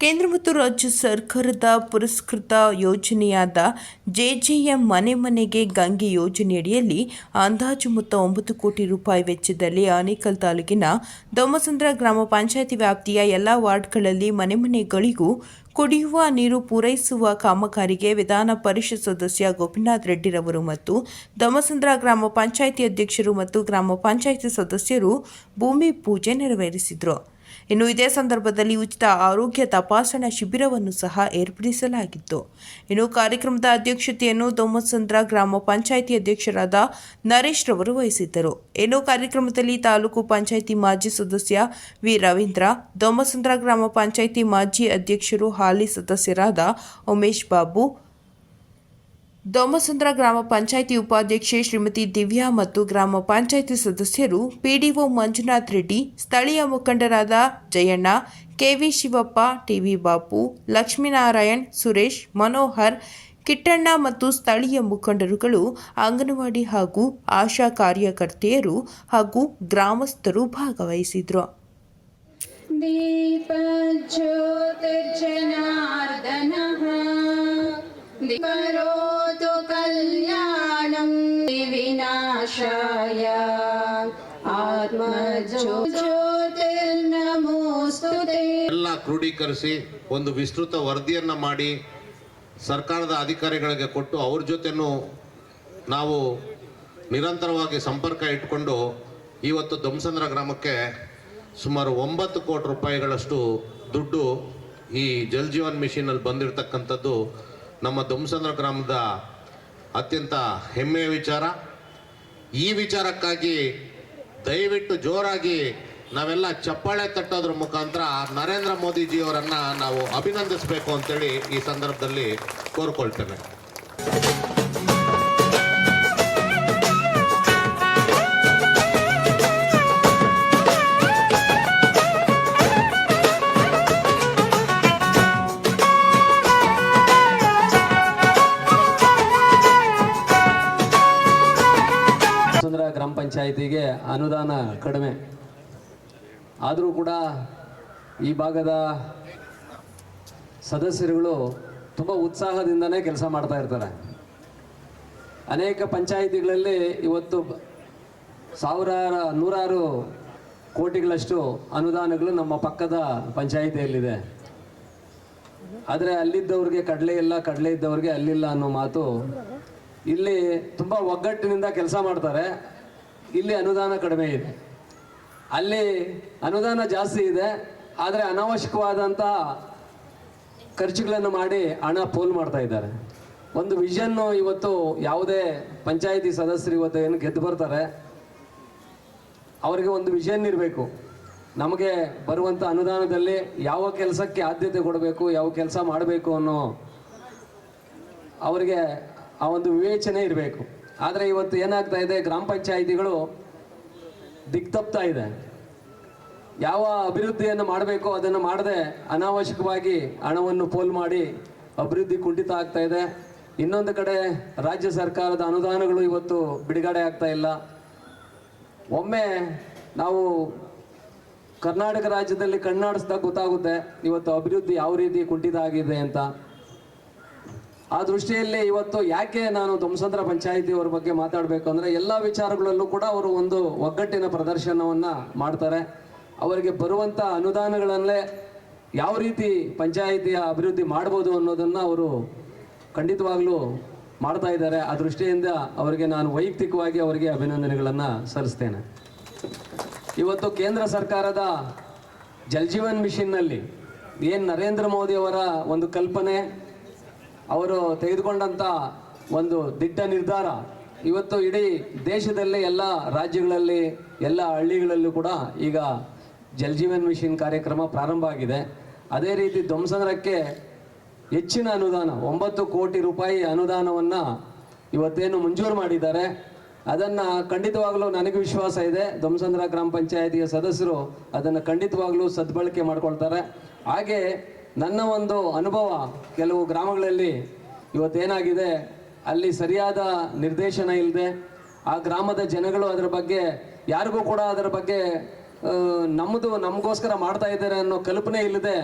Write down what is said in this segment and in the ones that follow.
ಕೇಂದ್ರ ಮತ್ತು ರಾಜ್ಯ ಸರ್ಕಾರದ ಪುರಸ್ಕೃತ ಯೋಜನೆಯಾದ ಜೆಜೆಎಂ ಮನೆ ಮನೆಗೆ ಗಂಗೆ ಯೋಜನೆಯಡಿಯಲ್ಲಿ ಅಂದಾಜು ಮೊತ್ತ ಒಂಬತ್ತು ಕೋಟಿ ರೂಪಾಯಿ ವೆಚ್ಚದಲ್ಲಿ ಆನೇಕಲ್ ತಾಲೂಕಿನ ದೊಮ್ಮಸಂದ್ರ ಗ್ರಾಮ ಪಂಚಾಯಿತಿ ವ್ಯಾಪ್ತಿಯ ಎಲ್ಲ ವಾರ್ಡ್ಗಳಲ್ಲಿ ಮನೆ ಮನೆಗಳಿಗೂ ಕುಡಿಯುವ ನೀರು ಪೂರೈಸುವ ಕಾಮಗಾರಿಗೆ ವಿಧಾನ ಪರಿಷತ್ ಸದಸ್ಯ ಗೋಪಿನಾಥ್ ರೆಡ್ಡಿರವರು ಮತ್ತು ದಮಸಂದ್ರ ಗ್ರಾಮ ಪಂಚಾಯಿತಿ ಅಧ್ಯಕ್ಷರು ಮತ್ತು ಗ್ರಾಮ ಪಂಚಾಯಿತಿ ಸದಸ್ಯರು ಭೂಮಿ ಪೂಜೆ ನೆರವೇರಿಸಿದರು. ಇನ್ನು ಇದೇ ಸಂದರ್ಭದಲ್ಲಿ ಉಚಿತ ಆರೋಗ್ಯ ತಪಾಸಣಾ ಶಿಬಿರವನ್ನು ಸಹ ಏರ್ಪಡಿಸಲಾಗಿತ್ತು. ಇನ್ನು ಕಾರ್ಯಕ್ರಮದ ಅಧ್ಯಕ್ಷತೆಯನ್ನು ದೊಮ್ಮಸಂದ್ರ ಗ್ರಾಮ ಪಂಚಾಯಿತಿ ಅಧ್ಯಕ್ಷರಾದ ನರೇಶ್ ರವರು ವಹಿಸಿದ್ದರು. ಇನ್ನು ಕಾರ್ಯಕ್ರಮದಲ್ಲಿ ತಾಲೂಕು ಪಂಚಾಯಿತಿ ಮಾಜಿ ಸದಸ್ಯ ವಿ. ರವೀಂದ್ರ, ದೊಮ್ಮಸಂದ್ರ ಗ್ರಾಮ ಪಂಚಾಯಿತಿ ಮಾಜಿ ಅಧ್ಯಕ್ಷರು ಹಾಲಿ ಸದಸ್ಯರಾದ ಉಮೇಶ್ ಬಾಬು ದೋಮಸಂದ್ರ ಗ್ರಾಮ ಪಂಚಾಯಿತಿ ಉಪಾಧ್ಯಕ್ಷೆ ಶ್ರೀಮತಿ ದಿವ್ಯಾ ಮತ್ತು ಗ್ರಾಮ ಪಂಚಾಯಿತಿ ಸದಸ್ಯರು ಪಿಡಿಒ ಮಂಜುನಾಥ್ ರೆಡ್ಡಿ, ಸ್ಥಳೀಯ ಮುಖಂಡರಾದ Jayanna, K V Shivappa, T V Bapu, Lakshminarayan, Suresh, Manohar, Kittanna ಮತ್ತು ಸ್ಥಳೀಯ ಮುಖಂಡರುಗಳು, ಅಂಗನವಾಡಿ ಹಾಗೂ ಆಶಾ ಕಾರ್ಯಕರ್ತೆಯರು ಹಾಗೂ ಗ್ರಾಮಸ್ಥರು ಭಾಗವಹಿಸಿದರು. करोतु कल्याणं विनाशाय आत्मज्यो ज्योतिर्नमोऽस्तु ते ಎಲ್ಲ ಕ್ರೋಢೀಕರಿಸಿ ಒಂದು ವಿಸ್ತೃತ ವರದಿಯನ್ನ ಮಾಡಿ ಸರ್ಕಾರದ ಅಧಿಕಾರಿಗಳಿಗೆ ಕೊಟ್ಟು ಅವ್ರ ಜೊತೆನೂ ನಾವು ನಿರಂತರವಾಗಿ ಸಂಪರ್ಕ ಇಟ್ಕೊಂಡು ಇವತ್ತು ದೊಮ್ಸಂದ್ರ ಗ್ರಾಮಕ್ಕೆ ಸುಮಾರು ಒಂಬತ್ತು ಕೋಟಿ ರೂಪಾಯಿಗಳಷ್ಟು ದುಡ್ಡು ಈ ಜಲ್ ಜೀವನ್ ಮಿಷನಲ್ಲಿ ಬಂದಿರತಕ್ಕಂಥದ್ದು ನಮ್ಮ ದೊಮ್ಸಂದ್ರ ಗ್ರಾಮದ ಅತ್ಯಂತ ಹೆಮ್ಮೆಯ ವಿಚಾರ. ಈ ವಿಚಾರಕ್ಕಾಗಿ ದಯವಿಟ್ಟು ಜೋರಾಗಿ ನಾವೆಲ್ಲ ಚಪ್ಪಾಳೆ ತಟ್ಟೋದ್ರ ಮುಖಾಂತರ ನರೇಂದ್ರ ಮೋದಿಜಿಯವರನ್ನು ನಾವು ಅಭಿನಂದಿಸಬೇಕು ಅಂತೇಳಿ ಈ ಸಂದರ್ಭದಲ್ಲಿ ಕೋರ್ಕೊಳ್ತೇನೆ. ಪಂಚಾಯಿತಿಗೆ ಅನುದಾನ ಕಡಿಮೆ. ಆದರೂ ಕೂಡ ಈ ಭಾಗದ ಸದಸ್ಯರುಗಳು ತುಂಬ ಉತ್ಸಾಹದಿಂದನೇ ಕೆಲಸ ಮಾಡ್ತಾ ಇರ್ತಾರೆ. ಅನೇಕ ಪಂಚಾಯಿತಿಗಳಲ್ಲಿ ಇವತ್ತು ಸಾವಿರಾರು, ನೂರಾರು ಕೋಟಿಗಳಷ್ಟು ಅನುದಾನಗಳು ನಮ್ಮ ಪಕ್ಕದ ಪಂಚಾಯಿತಿಯಲ್ಲಿದೆ. ಆದರೆ ಅಲ್ಲಿದ್ದವ್ರಿಗೆ ಕಡಲೆ ಇಲ್ಲ, ಕಡಲೆ ಇದ್ದವ್ರಿಗೆ ಅಲ್ಲಿಲ್ಲ ಅನ್ನೋ ಮಾತು ಇಲ್ಲಿ ತುಂಬ ಒಗ್ಗಟ್ಟಿನಿಂದ ಕೆಲಸ ಮಾಡ್ತಾರೆ. ಇಲ್ಲಿ ಅನುದಾನ ಕಡಿಮೆ ಇದೆ. ಅಲ್ಲಿ ಅನುದಾನ ಜಾಸ್ತಿ ಇದೆ, ಆದರೆ ಅನಾವಶ್ಯಕವಾದಂಥ ಖರ್ಚುಗಳನ್ನು ಮಾಡಿ ಹಣ ಪೋಲ್ ಮಾಡ್ತಾ ಇದ್ದಾರೆ. ಒಂದು ವಿಷನ್ನು ಇವತ್ತು ಯಾವುದೇ ಪಂಚಾಯಿತಿ ಸದಸ್ಯರು ಇವತ್ತು ಏನು ಗೆದ್ದು ಬರ್ತಾರೆ, ಅವರಿಗೆ ಒಂದು ವಿಷನ್ ಇರಬೇಕು. ನಮಗೆ ಬರುವಂಥ ಅನುದಾನದಲ್ಲಿ ಯಾವ ಕೆಲಸಕ್ಕೆ ಆದ್ಯತೆ ಕೊಡಬೇಕು, ಯಾವ ಕೆಲಸ ಮಾಡಬೇಕು ಅನ್ನೋ ಅವರಿಗೆ ಆ ಒಂದು ವಿವೇಚನೆ ಇರಬೇಕು. ಆದರೆ ಇವತ್ತು ಏನಾಗ್ತಾ ಇದೆ, ಗ್ರಾಮ ಪಂಚಾಯಿತಿಗಳು ದಿಕ್ತಪ್ತಾ ಇದೆ. ಯಾವ ಅಭಿವೃದ್ಧಿಯನ್ನು ಮಾಡಬೇಕು ಅದನ್ನು ಮಾಡದೆ ಅನಾವಶ್ಯಕವಾಗಿ ಹಣವನ್ನು ಪೋಲ್ ಮಾಡಿ ಅಭಿವೃದ್ಧಿ ಕುಂಠಿತ ಆಗ್ತಾ ಇದೆ. ಇನ್ನೊಂದು ಕಡೆ ರಾಜ್ಯ ಸರ್ಕಾರದ ಅನುದಾನಗಳು ಇವತ್ತು ಬಿಡುಗಡೆ ಆಗ್ತಾ ಇಲ್ಲ. ಒಮ್ಮೆ ನಾವು ಕರ್ನಾಟಕ ರಾಜ್ಯದಲ್ಲಿ ಕಣ್ಣಾಡಿಸಿದಾಗ ಗೊತ್ತಾಗುತ್ತೆ, ಇವತ್ತು ಅಭಿವೃದ್ಧಿ ಯಾವ ರೀತಿ ಕುಂಠಿತ ಆಗಿದೆ ಅಂತ. ಆ ದೃಷ್ಟಿಯಲ್ಲಿ ಇವತ್ತು ಯಾಕೆ ನಾನು ಧ್ವಂಸಂದ್ರ ಪಂಚಾಯಿತಿಯವ್ರ ಬಗ್ಗೆ ಮಾತಾಡಬೇಕು ಅಂದರೆ ಎಲ್ಲ ವಿಚಾರಗಳಲ್ಲೂ ಕೂಡ ಅವರು ಒಂದು ಒಗ್ಗಟ್ಟಿನ ಪ್ರದರ್ಶನವನ್ನು ಮಾಡ್ತಾರೆ. ಅವರಿಗೆ ಬರುವಂಥ ಅನುದಾನಗಳನ್ನೇ ಯಾವ ರೀತಿ ಪಂಚಾಯಿತಿಯ ಅಭಿವೃದ್ಧಿ ಮಾಡ್ಬೋದು ಅನ್ನೋದನ್ನು ಅವರು ಖಂಡಿತವಾಗ್ಲೂ ಮಾಡ್ತಾ ಇದ್ದಾರೆ. ಆ ದೃಷ್ಟಿಯಿಂದ ಅವರಿಗೆ ನಾನು ವೈಯಕ್ತಿಕವಾಗಿ ಅವರಿಗೆ ಅಭಿನಂದನೆಗಳನ್ನು ಸಲ್ಲಿಸ್ತೇನೆ. ಇವತ್ತು ಕೇಂದ್ರ ಸರ್ಕಾರದ ಜಲ್ಜೀವನ್ ಮಿಷನ್ನಲ್ಲಿ ಏನು ನರೇಂದ್ರ ಮೋದಿ ಅವರ ಒಂದು ಕಲ್ಪನೆ ಅವರು ತೆಗೆದುಕೊಂಡಂಥ ಒಂದು ದಿಟ್ಟ ನಿರ್ಧಾರ. ಇವತ್ತು ಇಡೀ ದೇಶದಲ್ಲಿ ಎಲ್ಲ ರಾಜ್ಯಗಳಲ್ಲಿ, ಎಲ್ಲ ಹಳ್ಳಿಗಳಲ್ಲೂ ಕೂಡ ಈಗ ಜಲ್ ಜೀವನ್ ಮಿಷನ್ ಕಾರ್ಯಕ್ರಮ ಪ್ರಾರಂಭ ಆಗಿದೆ. ಅದೇ ರೀತಿ ಧ್ವಂಸನಕ್ಕೆ ಹೆಚ್ಚಿನ ಅನುದಾನ, ಒಂಬತ್ತು ಕೋಟಿ ರೂಪಾಯಿ ಅನುದಾನವನ್ನು ಇವತ್ತೇನು ಮಂಜೂರು ಮಾಡಿದ್ದಾರೆ. ಅದನ್ನು ಖಂಡಿತವಾಗ್ಲೂ ನನಗೆ ವಿಶ್ವಾಸ ಇದೆ. ಧ್ವಂಸಂದ್ರ ಗ್ರಾಮ ಪಂಚಾಯತಿಯ ಸದಸ್ಯರು ಅದನ್ನು ಖಂಡಿತವಾಗ್ಲೂ ಸದ್ಬಳಕೆ ಮಾಡ್ಕೊಳ್ತಾರೆ. ಹಾಗೆ ನನ್ನ ಒಂದು ಅನುಭವ ಕೆಲವು ಗ್ರಾಮಗಳಲ್ಲಿ ಇವತ್ತೇನಾಗಿದೆ, ಅಲ್ಲಿ ಸರಿಯಾದ ನಿರ್ದೇಶನ ಇಲ್ಲದೆ ಆ ಗ್ರಾಮದ ಜನಗಳು ಅದರ ಬಗ್ಗೆ, ಯಾರಿಗೂ ಕೂಡ ಅದರ ಬಗ್ಗೆ ನಮ್ಮದು ನಮಗೋಸ್ಕರ ಮಾಡ್ತಾ ಇದ್ದಾರೆ ಅನ್ನೋ ಕಲ್ಪನೆ ಇಲ್ಲದೆ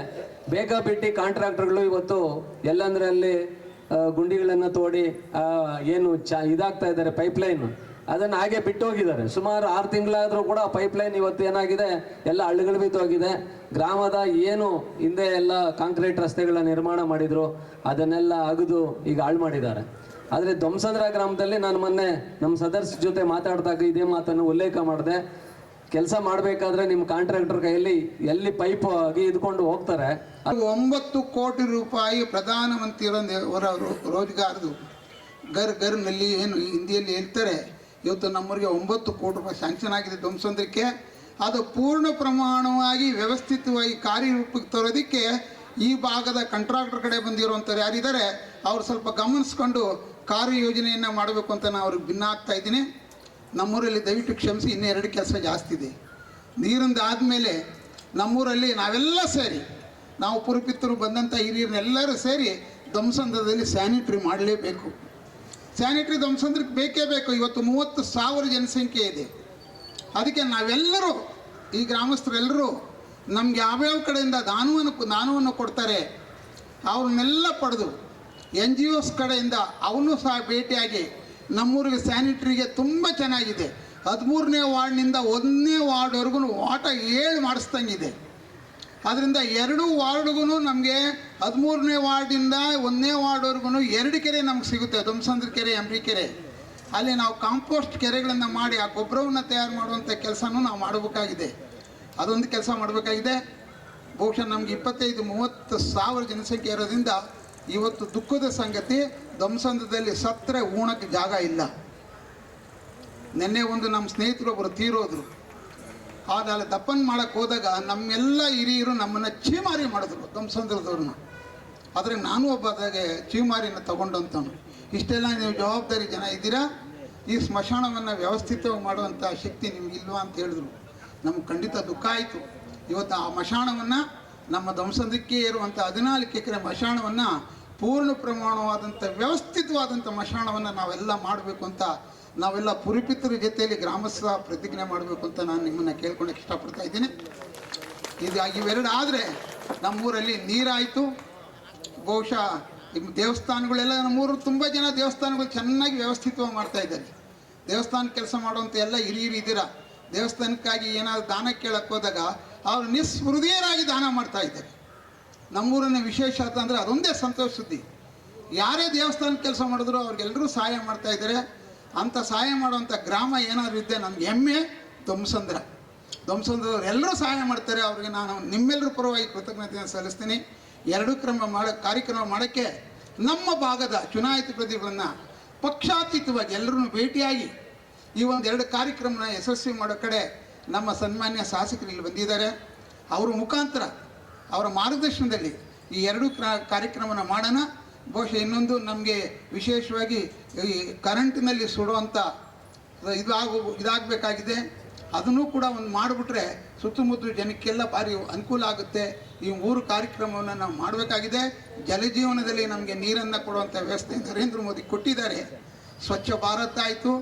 ಬೇಗ ಬಿಟ್ಟು ಕಾಂಟ್ರಾಕ್ಟರ್ಗಳು ಇವತ್ತು ಎಲ್ಲಂದ್ರೆ ಅಲ್ಲಿ ಗುಂಡಿಗಳನ್ನು ತೋಡಿ ಏನು ಚ ಇದಾಗ್ತಾ ಇದ್ದಾರೆ ಪೈಪ್ಲೈನ್. ಅದನ್ನು ಹಾಗೆ ಬಿಟ್ಟು ಹೋಗಿದ್ದಾರೆ. ಸುಮಾರು ಆರು ತಿಂಗಳಾದರೂ ಕೂಡ ಪೈಪ್ ಲೈನ್ ಇವತ್ತು ಏನಾಗಿದೆ? ಎಲ್ಲ ಹಳ್ಳಿಗಳು ಬಿದ್ದೋಗಿದೆ ಗ್ರಾಮದ ಏನು ಹಿಂದೆ ಎಲ್ಲ ಕಾಂಕ್ರೀಟ್ ರಸ್ತೆಗಳ ನಿರ್ಮಾಣ ಮಾಡಿದ್ರು, ಅದನ್ನೆಲ್ಲ ಅಗದು ಈಗ ಹಾಳು ಮಾಡಿದ್ದಾರೆ. ಆದರೆ ಧ್ವಂಸಂದ್ರ ಗ್ರಾಮದಲ್ಲಿ ನಾನು ಮೊನ್ನೆ ನಮ್ಮ ಸದಸ್ಯ ಜೊತೆ ಮಾತಾಡಿದಾಗ ಇದೇ ಮಾತನ್ನು ಉಲ್ಲೇಖ ಮಾಡಿದೆ. ಕೆಲಸ ಮಾಡಬೇಕಾದ್ರೆ ನಿಮ್ಮ ಕಾಂಟ್ರಾಕ್ಟರ್ ಕೈಯಲ್ಲಿ ಎಲ್ಲಿ ಪೈಪ್ ಇದ್ಕೊಂಡು ಹೋಗ್ತಾರೆ. ಒಂಬತ್ತು ಕೋಟಿ ರೂಪಾಯಿ ಪ್ರಧಾನಮಂತ್ರಿ ರೋಜ್ಗಾರ್ದು. ಗರ್ ಗರ್ನಲ್ಲಿ ಏನು ಹಿಂದಿಯಲ್ಲಿ ಹೇಳ್ತಾರೆ ಇವತ್ತು ನಮ್ಮೂರಿಗೆ ಒಂಬತ್ತು ಕೋಟಿ ರೂಪಾಯಿ ಸ್ಯಾಂಕ್ಷನ್ ಆಗಿದೆ ಧ್ವಂಸಂದ್ರಕ್ಕೆ ಅದು ಪೂರ್ಣ ಪ್ರಮಾಣವಾಗಿ ವ್ಯವಸ್ಥಿತವಾಗಿ ಕಾರ್ಯರೂಪಕ್ಕೆ ತರೋದಕ್ಕೆ ಈ ಭಾಗದ ಕಾಂಟ್ರಾಕ್ಟರ್ ಕಡೆ ಬಂದಿರುವಂಥವ್ರು ಯಾರಿದ್ದಾರೆ, ಅವ್ರು ಸ್ವಲ್ಪ ಗಮನಿಸ್ಕೊಂಡು ಕಾರ್ಯಯೋಜನೆಯನ್ನು ಮಾಡಬೇಕು ಅಂತ ನಾನು ಅವ್ರಿಗೆ ಭಿನ್ನ ಆಗ್ತಾ ಇದ್ದೀನಿ. ನಮ್ಮೂರಲ್ಲಿ ದಯವಿಟ್ಟು ಕ್ಷಮಿಸಿ ಇನ್ನೆರಡು ಕೆಲಸ ಜಾಸ್ತಿ ಇದೆ. ನೀರಿಂದ ಆದಮೇಲೆ ನಮ್ಮೂರಲ್ಲಿ ನಾವೆಲ್ಲ ಸೇರಿ, ನಾವು ಪುರುಪಿತ್ತರು ಬಂದಂಥ ಹಿರಿಯರನ್ನೆಲ್ಲರೂ ಸೇರಿ ಧ್ವಂಸಂದ್ರದಲ್ಲಿ ಸ್ಯಾನಿಟ್ರಿ ಮಾಡಲೇಬೇಕು. ಸ್ಯಾನಿಟ್ರಿ ಧ್ವಂಸಂದ್ರಕ್ಕೆ ಬೇಕೇ ಬೇಕು. ಇವತ್ತು ಮೂವತ್ತು ಸಾವಿರ ಜನಸಂಖ್ಯೆ ಇದೆ. ಅದಕ್ಕೆ ನಾವೆಲ್ಲರೂ, ಈ ಗ್ರಾಮಸ್ಥರೆಲ್ಲರೂ ನಮ್ಗೆ ಯಾವ್ಯಾವ ಕಡೆಯಿಂದ ದಾನವನ್ನು ದಾನವನ್ನು ಕೊಡ್ತಾರೆ, ಅವ್ರನ್ನೆಲ್ಲ ಪಡೆದು ಎನ್ ಜಿ ಒಸ್ ಕಡೆಯಿಂದ ಅವನು ಸಹ ಭೇಟಿಯಾಗಿ ನಮ್ಮೂರಿಗೆ ಸ್ಯಾನಿಟ್ರಿಗೆ ತುಂಬ ಚೆನ್ನಾಗಿದೆ. ಹದಿಮೂರನೇ ವಾರ್ಡ್ನಿಂದ ಒಂದನೇ ವಾರ್ಡ್ವರೆಗೂ ವಾಟ ಏಳು ಮಾಡಿಸ್ದಂಗಿದೆ. ಅದರಿಂದ ಎರಡು ವಾರ್ಡ್ಗೂ ನಮಗೆ ಹದಿಮೂರನೇ ವಾರ್ಡಿಂದ ಒಂದನೇ ವಾರ್ಡ್ವರೆಗೂ ಎರಡು ಕೆರೆ ನಮ್ಗೆ ಸಿಗುತ್ತೆ ಧ್ವಂಸಂದ್ರ ಕೆರೆ ಎಂಬಿ ಕೆರೆ. ಅಲ್ಲಿ ನಾವು ಕಾಂಪೋಸ್ಟ್ ಕೆರೆಗಳನ್ನು ಮಾಡಿ ಆ ಗೊಬ್ಬರವನ್ನು ತಯಾರು ಮಾಡುವಂಥ ಕೆಲಸನೂ ನಾವು ಮಾಡಬೇಕಾಗಿದೆ. ಅದೊಂದು ಕೆಲಸ ಮಾಡಬೇಕಾಗಿದೆ. ಬಹುಶಃ ನಮ್ಗೆ ಇಪ್ಪತ್ತೈದು, ಮೂವತ್ತು ಸಾವಿರ ಜನಸಂಖ್ಯೆ ಇರೋದ್ರಿಂದ ಇವತ್ತು ದುಃಖದ ಸಂಗತಿ ಧ್ವಂಸಂದ್ರದಲ್ಲಿ ಸತ್ತರೆ ಊಣಕ್ಕೆ ಜಾಗ ಇಲ್ಲ. ನಿನ್ನೆ ಒಂದು ನಮ್ಮ ಸ್ನೇಹಿತರೊಬ್ಬರು ತೀರೋದ್ರು. ಆಮೇಲೆ ದಪ್ಪನ್ ಮಾಡಕ್ಕೆ ಹೋದಾಗ ನಮ್ಮೆಲ್ಲ ಹಿರಿಯರು ನಮ್ಮನ್ನು ಚೀಮಾರಿ ಮಾಡಿದ್ರು, ಧ್ವಂಸಂದ್ರದವ್ರನ್ನ. ಆದರೆ ನಾನು ಒಬ್ಬ ಅದಾಗೆ ಚೀಮಾರಿನ ತಗೊಂಡಂತವನು. ಇಷ್ಟೆಲ್ಲ ನೀವು ಜವಾಬ್ದಾರಿ ಜನ ಇದ್ದೀರಾ? ಈ ಸ್ಮಶಾನವನ್ನು ವ್ಯವಸ್ಥಿತವಾಗಿ ಮಾಡುವಂಥ ಶಕ್ತಿ ನಿಮಗಿಲ್ವಾ ಅಂತ ಹೇಳಿದ್ರು. ನಮ್ಗೆ ಖಂಡಿತ ದುಃಖ ಆಯಿತು. ಇವತ್ತು ಆ ಮಶಾಣವನ್ನು, ನಮ್ಮ ಧ್ವಂಸದಕ್ಕೆ ಇರುವಂಥ ಹದಿನಾಲ್ಕು ಎಕರೆ ಮಶಾಣವನ್ನು ಪೂರ್ಣ ಪ್ರಮಾಣವಾದಂಥ ವ್ಯವಸ್ಥಿತವಾದಂಥ ಮಶಾಣವನ್ನು ನಾವೆಲ್ಲ ಮಾಡಬೇಕು ಅಂತ ನಾವೆಲ್ಲ ಪುರಿಪಿತರ ಜೊತೆಯಲ್ಲಿ ಗ್ರಾಮಸ್ಥ ಪ್ರತಿಜ್ಞೆ ಮಾಡಬೇಕು ಅಂತ ನಾನು ನಿಮ್ಮನ್ನು ಕೇಳ್ಕೊಳಕ್ಕೆ ಇಷ್ಟಪಡ್ತಾ ಇದ್ದೀನಿ. ಇದು ಇವೆರಡು ಆದರೆ ನಮ್ಮೂರಲ್ಲಿ ನೀರಾಯಿತು. ಬಹುಶಃ ನಿಮ್ಮ ದೇವಸ್ಥಾನಗಳೆಲ್ಲ ನಮ್ಮೂರು ತುಂಬ ಜನ ದೇವಸ್ಥಾನಗಳು ಚೆನ್ನಾಗಿ ವ್ಯವಸ್ಥಿತವಾಗಿ ಮಾಡ್ತಾ ಇದ್ದಾರೆ. ದೇವಸ್ಥಾನ ಕೆಲಸ ಮಾಡುವಂಥ ಎಲ್ಲ ಹಿರಿಯರು ಇದ್ದೀರಾ? ದೇವಸ್ಥಾನಕ್ಕಾಗಿ ಏನಾದರೂ ದಾನ ಕೇಳಕ್ಕೆ ಹೋದಾಗ ಅವರು ನಿಸ್ಹೃದಯರಾಗಿ ದಾನ ಮಾಡ್ತಾ ಇದ್ದಾರೆ. ನಮ್ಮೂರಿನ ವಿಶೇಷ ಅಂತಂದರೆ ಅದೊಂದೇ ಸಂತೋಷ ಸುದ್ದಿ. ಯಾರೇ ದೇವಸ್ಥಾನ ಕೆಲಸ ಮಾಡಿದ್ರು ಅವ್ರಿಗೆಲ್ಲರೂ ಸಹಾಯ ಮಾಡ್ತಾ ಇದ್ದಾರೆ. ಅಂಥ ಸಹಾಯ ಮಾಡುವಂಥ ಗ್ರಾಮ ಏನಾದರೂ ಇದ್ದೆ ನಮ್ಗೆ ಹೆಮ್ಮೆ ಧ್ವಂಸಂದ್ರ ಧ್ವಂಸಂದ್ರವ್ರು ಎಲ್ಲರೂ ಸಹಾಯ ಮಾಡ್ತಾರೆ. ಅವ್ರಿಗೆ ನಾನು ನಿಮ್ಮೆಲ್ಲರ ಪರವಾಗಿ ಕೃತಜ್ಞತೆಯನ್ನು ಸಲ್ಲಿಸ್ತೀನಿ. ಎರಡು ಕ್ರಮ ಮಾಡೋ, ಕಾರ್ಯಕ್ರಮ ಮಾಡೋಕ್ಕೆ ನಮ್ಮ ಭಾಗದ ಚುನಾಯಿತ ಪ್ರತಿಗಳನ್ನು ಪಕ್ಷಾತೀತವಾಗಿ ಎಲ್ಲರೂ ಭೇಟಿಯಾಗಿ ಈ ಒಂದು ಎರಡು ಕಾರ್ಯಕ್ರಮನ ಯಶಸ್ವಿ ಮಾಡೋ ಕಡೆ ನಮ್ಮ ಸನ್ಮಾನ್ಯ ಶಾಸಕರು ಇಲ್ಲಿ ಬಂದಿದ್ದಾರೆ. ಅವರ ಮುಖಾಂತರ, ಅವರ ಮಾರ್ಗದರ್ಶನದಲ್ಲಿ ಈ ಎರಡು ಕ್ರ- ಕಾರ್ಯಕ್ರಮನ ಮಾಡೋಣ. ಬಹುಶಃ ಇನ್ನೊಂದು ನಮಗೆ ವಿಶೇಷವಾಗಿ ಈ ಕರೆಂಟ್ನಲ್ಲಿ ಸುಡುವಂಥ ಇದಾಗು, ಇದಾಗಬೇಕಾಗಿದೆ. ಅದನ್ನು ಕೂಡ ಒಂದು ಮಾಡಿಬಿಟ್ರೆ ಸುತ್ತಮುತ್ತ ಜನಕ್ಕೆಲ್ಲ ಭಾರಿ ಅನುಕೂಲ ಆಗುತ್ತೆ. ಈ ಮೂರು ಕಾರ್ಯಕ್ರಮವನ್ನು ನಾವು ಮಾಡಬೇಕಾಗಿದೆ. ಜಲಜೀವನದಲ್ಲಿ ನಮಗೆ ನೀರನ್ನು ಕೊಡುವಂಥ ವ್ಯವಸ್ಥೆ ನರೇಂದ್ರ ಮೋದಿ ಕೊಟ್ಟಿದ್ದಾರೆ. ಸ್ವಚ್ಛ ಭಾರತ ಆಯಿತು.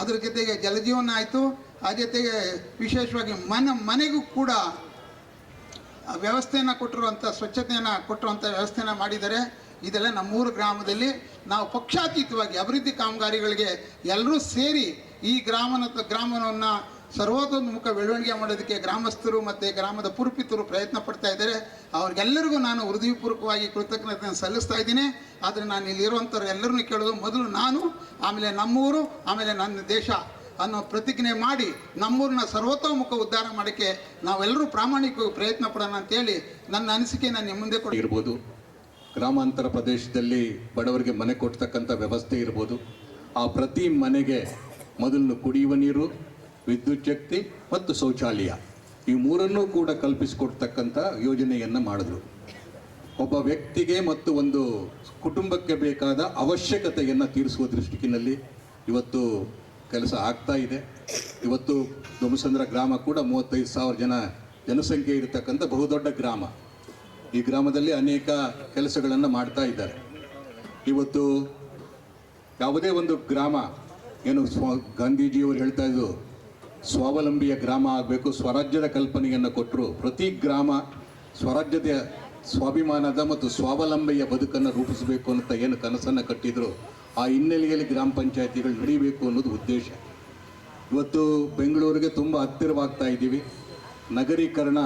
ಅದ್ರ ಜೊತೆಗೆ ಜಲಜೀವನ ಆಯಿತು. ಆ ಜೊತೆಗೆ ವಿಶೇಷವಾಗಿ ಮನ, ಮನೆಗೂ ಕೂಡ ವ್ಯವಸ್ಥೆಯನ್ನು ಕೊಟ್ಟಿರುವಂಥ ಸ್ವಚ್ಛತೆಯನ್ನು ಕೊಟ್ಟಿರುವಂಥ ವ್ಯವಸ್ಥೆನ ಮಾಡಿದ್ದಾರೆ. ಇದೆಲ್ಲ ನಮ್ಮೂರು ಗ್ರಾಮದಲ್ಲಿ ನಾವು ಪಕ್ಷಾತೀತವಾಗಿ ಅಭಿವೃದ್ಧಿ ಕಾಮಗಾರಿಗಳಿಗೆ ಎಲ್ಲರೂ ಸೇರಿ ಈ ಗ್ರಾಮನ ಗ್ರಾಮವನ್ನು ಸರ್ವತೋನ್ಮುಖ ಬೆಳವಣಿಗೆ ಮಾಡೋದಕ್ಕೆ ಗ್ರಾಮಸ್ಥರು ಮತ್ತು ಗ್ರಾಮದ ಪುರುಪಿತರು ಪ್ರಯತ್ನ ಪಡ್ತಾ ಇದ್ದಾರೆ. ಅವ್ರಿಗೆಲ್ಲರಿಗೂ ನಾನು ಹೃದಯಪೂರ್ವಕವಾಗಿ ಕೃತಜ್ಞತೆಯನ್ನು ಸಲ್ಲಿಸ್ತಾ ಇದ್ದೀನಿ. ಆದರೆ ನಾನು ಇಲ್ಲಿರುವಂಥವ್ರು ಎಲ್ಲರನ್ನೂ ಕೇಳೋದು ಮೊದಲು ನಾನು, ಆಮೇಲೆ ನಮ್ಮೂರು, ಆಮೇಲೆ ನನ್ನ ದೇಶ ಅನ್ನೋ ಪ್ರತಿಜ್ಞೆ ಮಾಡಿ ನಮ್ಮೂರನ್ನ ಸರ್ವತೋಮುಖ ಉದ್ಧಾರ ಮಾಡೋಕ್ಕೆ ನಾವೆಲ್ಲರೂ ಪ್ರಾಮಾಣಿಕವಾಗಿ ಪ್ರಯತ್ನ ಪಡೋಣ ಅಂತೇಳಿ ನನ್ನ ಅನಿಸಿಕೆ ನಾನು ನಿಮ್ಮ ಮುಂದೆ ಕೊಡಿ ಇರ್ಬೋದು ಗ್ರಾಮಾಂತರ ಪ್ರದೇಶದಲ್ಲಿ ಬಡವರಿಗೆ ಮನೆ ಕೊಡ್ತಕ್ಕಂಥ ವ್ಯವಸ್ಥೆ ಇರ್ಬೋದು. ಆ ಪ್ರತಿ ಮನೆಗೆ ಮೊದಲು ಕುಡಿಯುವ ನೀರು, ವಿದ್ಯುತ್ ಶಕ್ತಿ ಮತ್ತು ಶೌಚಾಲಯ. ಈ ಮೂರನ್ನೂ ಕೂಡ ಕಲ್ಪಿಸಿಕೊಡ್ತಕ್ಕಂಥ ಯೋಜನೆಯನ್ನು ಮಾಡಿದ್ರು. ಒಬ್ಬ ವ್ಯಕ್ತಿಗೆ ಮತ್ತು ಒಂದು ಕುಟುಂಬಕ್ಕೆ ಬೇಕಾದ ಅವಶ್ಯಕತೆಯನ್ನು ತೀರಿಸುವ ದೃಷ್ಟಿಕಿನಲ್ಲಿ ಇವತ್ತು ಕೆಲಸ ಆಗ್ತಾ ಇದೆ. ಇವತ್ತು ದೊಮಸಂದ್ರ ಗ್ರಾಮ ಕೂಡ ಮೂವತ್ತೈದು ಸಾವಿರ ಜನ ಜನಸಂಖ್ಯೆ ಇರತಕ್ಕಂಥ ಬಹುದೊಡ್ಡ ಗ್ರಾಮ. ಈ ಗ್ರಾಮದಲ್ಲಿ ಅನೇಕ ಕೆಲಸಗಳನ್ನು ಮಾಡ್ತಾ ಇದ್ದಾರೆ. ಇವತ್ತು ಯಾವುದೇ ಒಂದು ಗ್ರಾಮ, ಏನು ಸ್ವ, ಗಾಂಧೀಜಿಯವರು ಹೇಳ್ತಾ ಇದ್ದು, ಸ್ವಾವಲಂಬಿಯ ಗ್ರಾಮ ಆಗಬೇಕು, ಸ್ವರಾಜ್ಯದ ಕಲ್ಪನೆಯನ್ನು ಕೊಟ್ಟರು ಪ್ರತಿ ಗ್ರಾಮ ಸ್ವರಾಜ್ಯದ ಸ್ವಾಭಿಮಾನದ ಮತ್ತು ಸ್ವಾವಲಂಬಿಯ ಬದುಕನ್ನು ರೂಪಿಸಬೇಕು ಅಂತ ಏನು ಕನಸನ್ನು ಕಟ್ಟಿದ್ರು, ಆ ಹಿನ್ನೆಲೆಯಲ್ಲಿ ಗ್ರಾಮ ಪಂಚಾಯಿತಿಗಳು ನಡೀಬೇಕು ಅನ್ನೋದು ಉದ್ದೇಶ. ಇವತ್ತು ಬೆಂಗಳೂರಿಗೆ ತುಂಬ ಹತ್ತಿರವಾಗ್ತಾ ಇದ್ದೀವಿ. ನಗರೀಕರಣ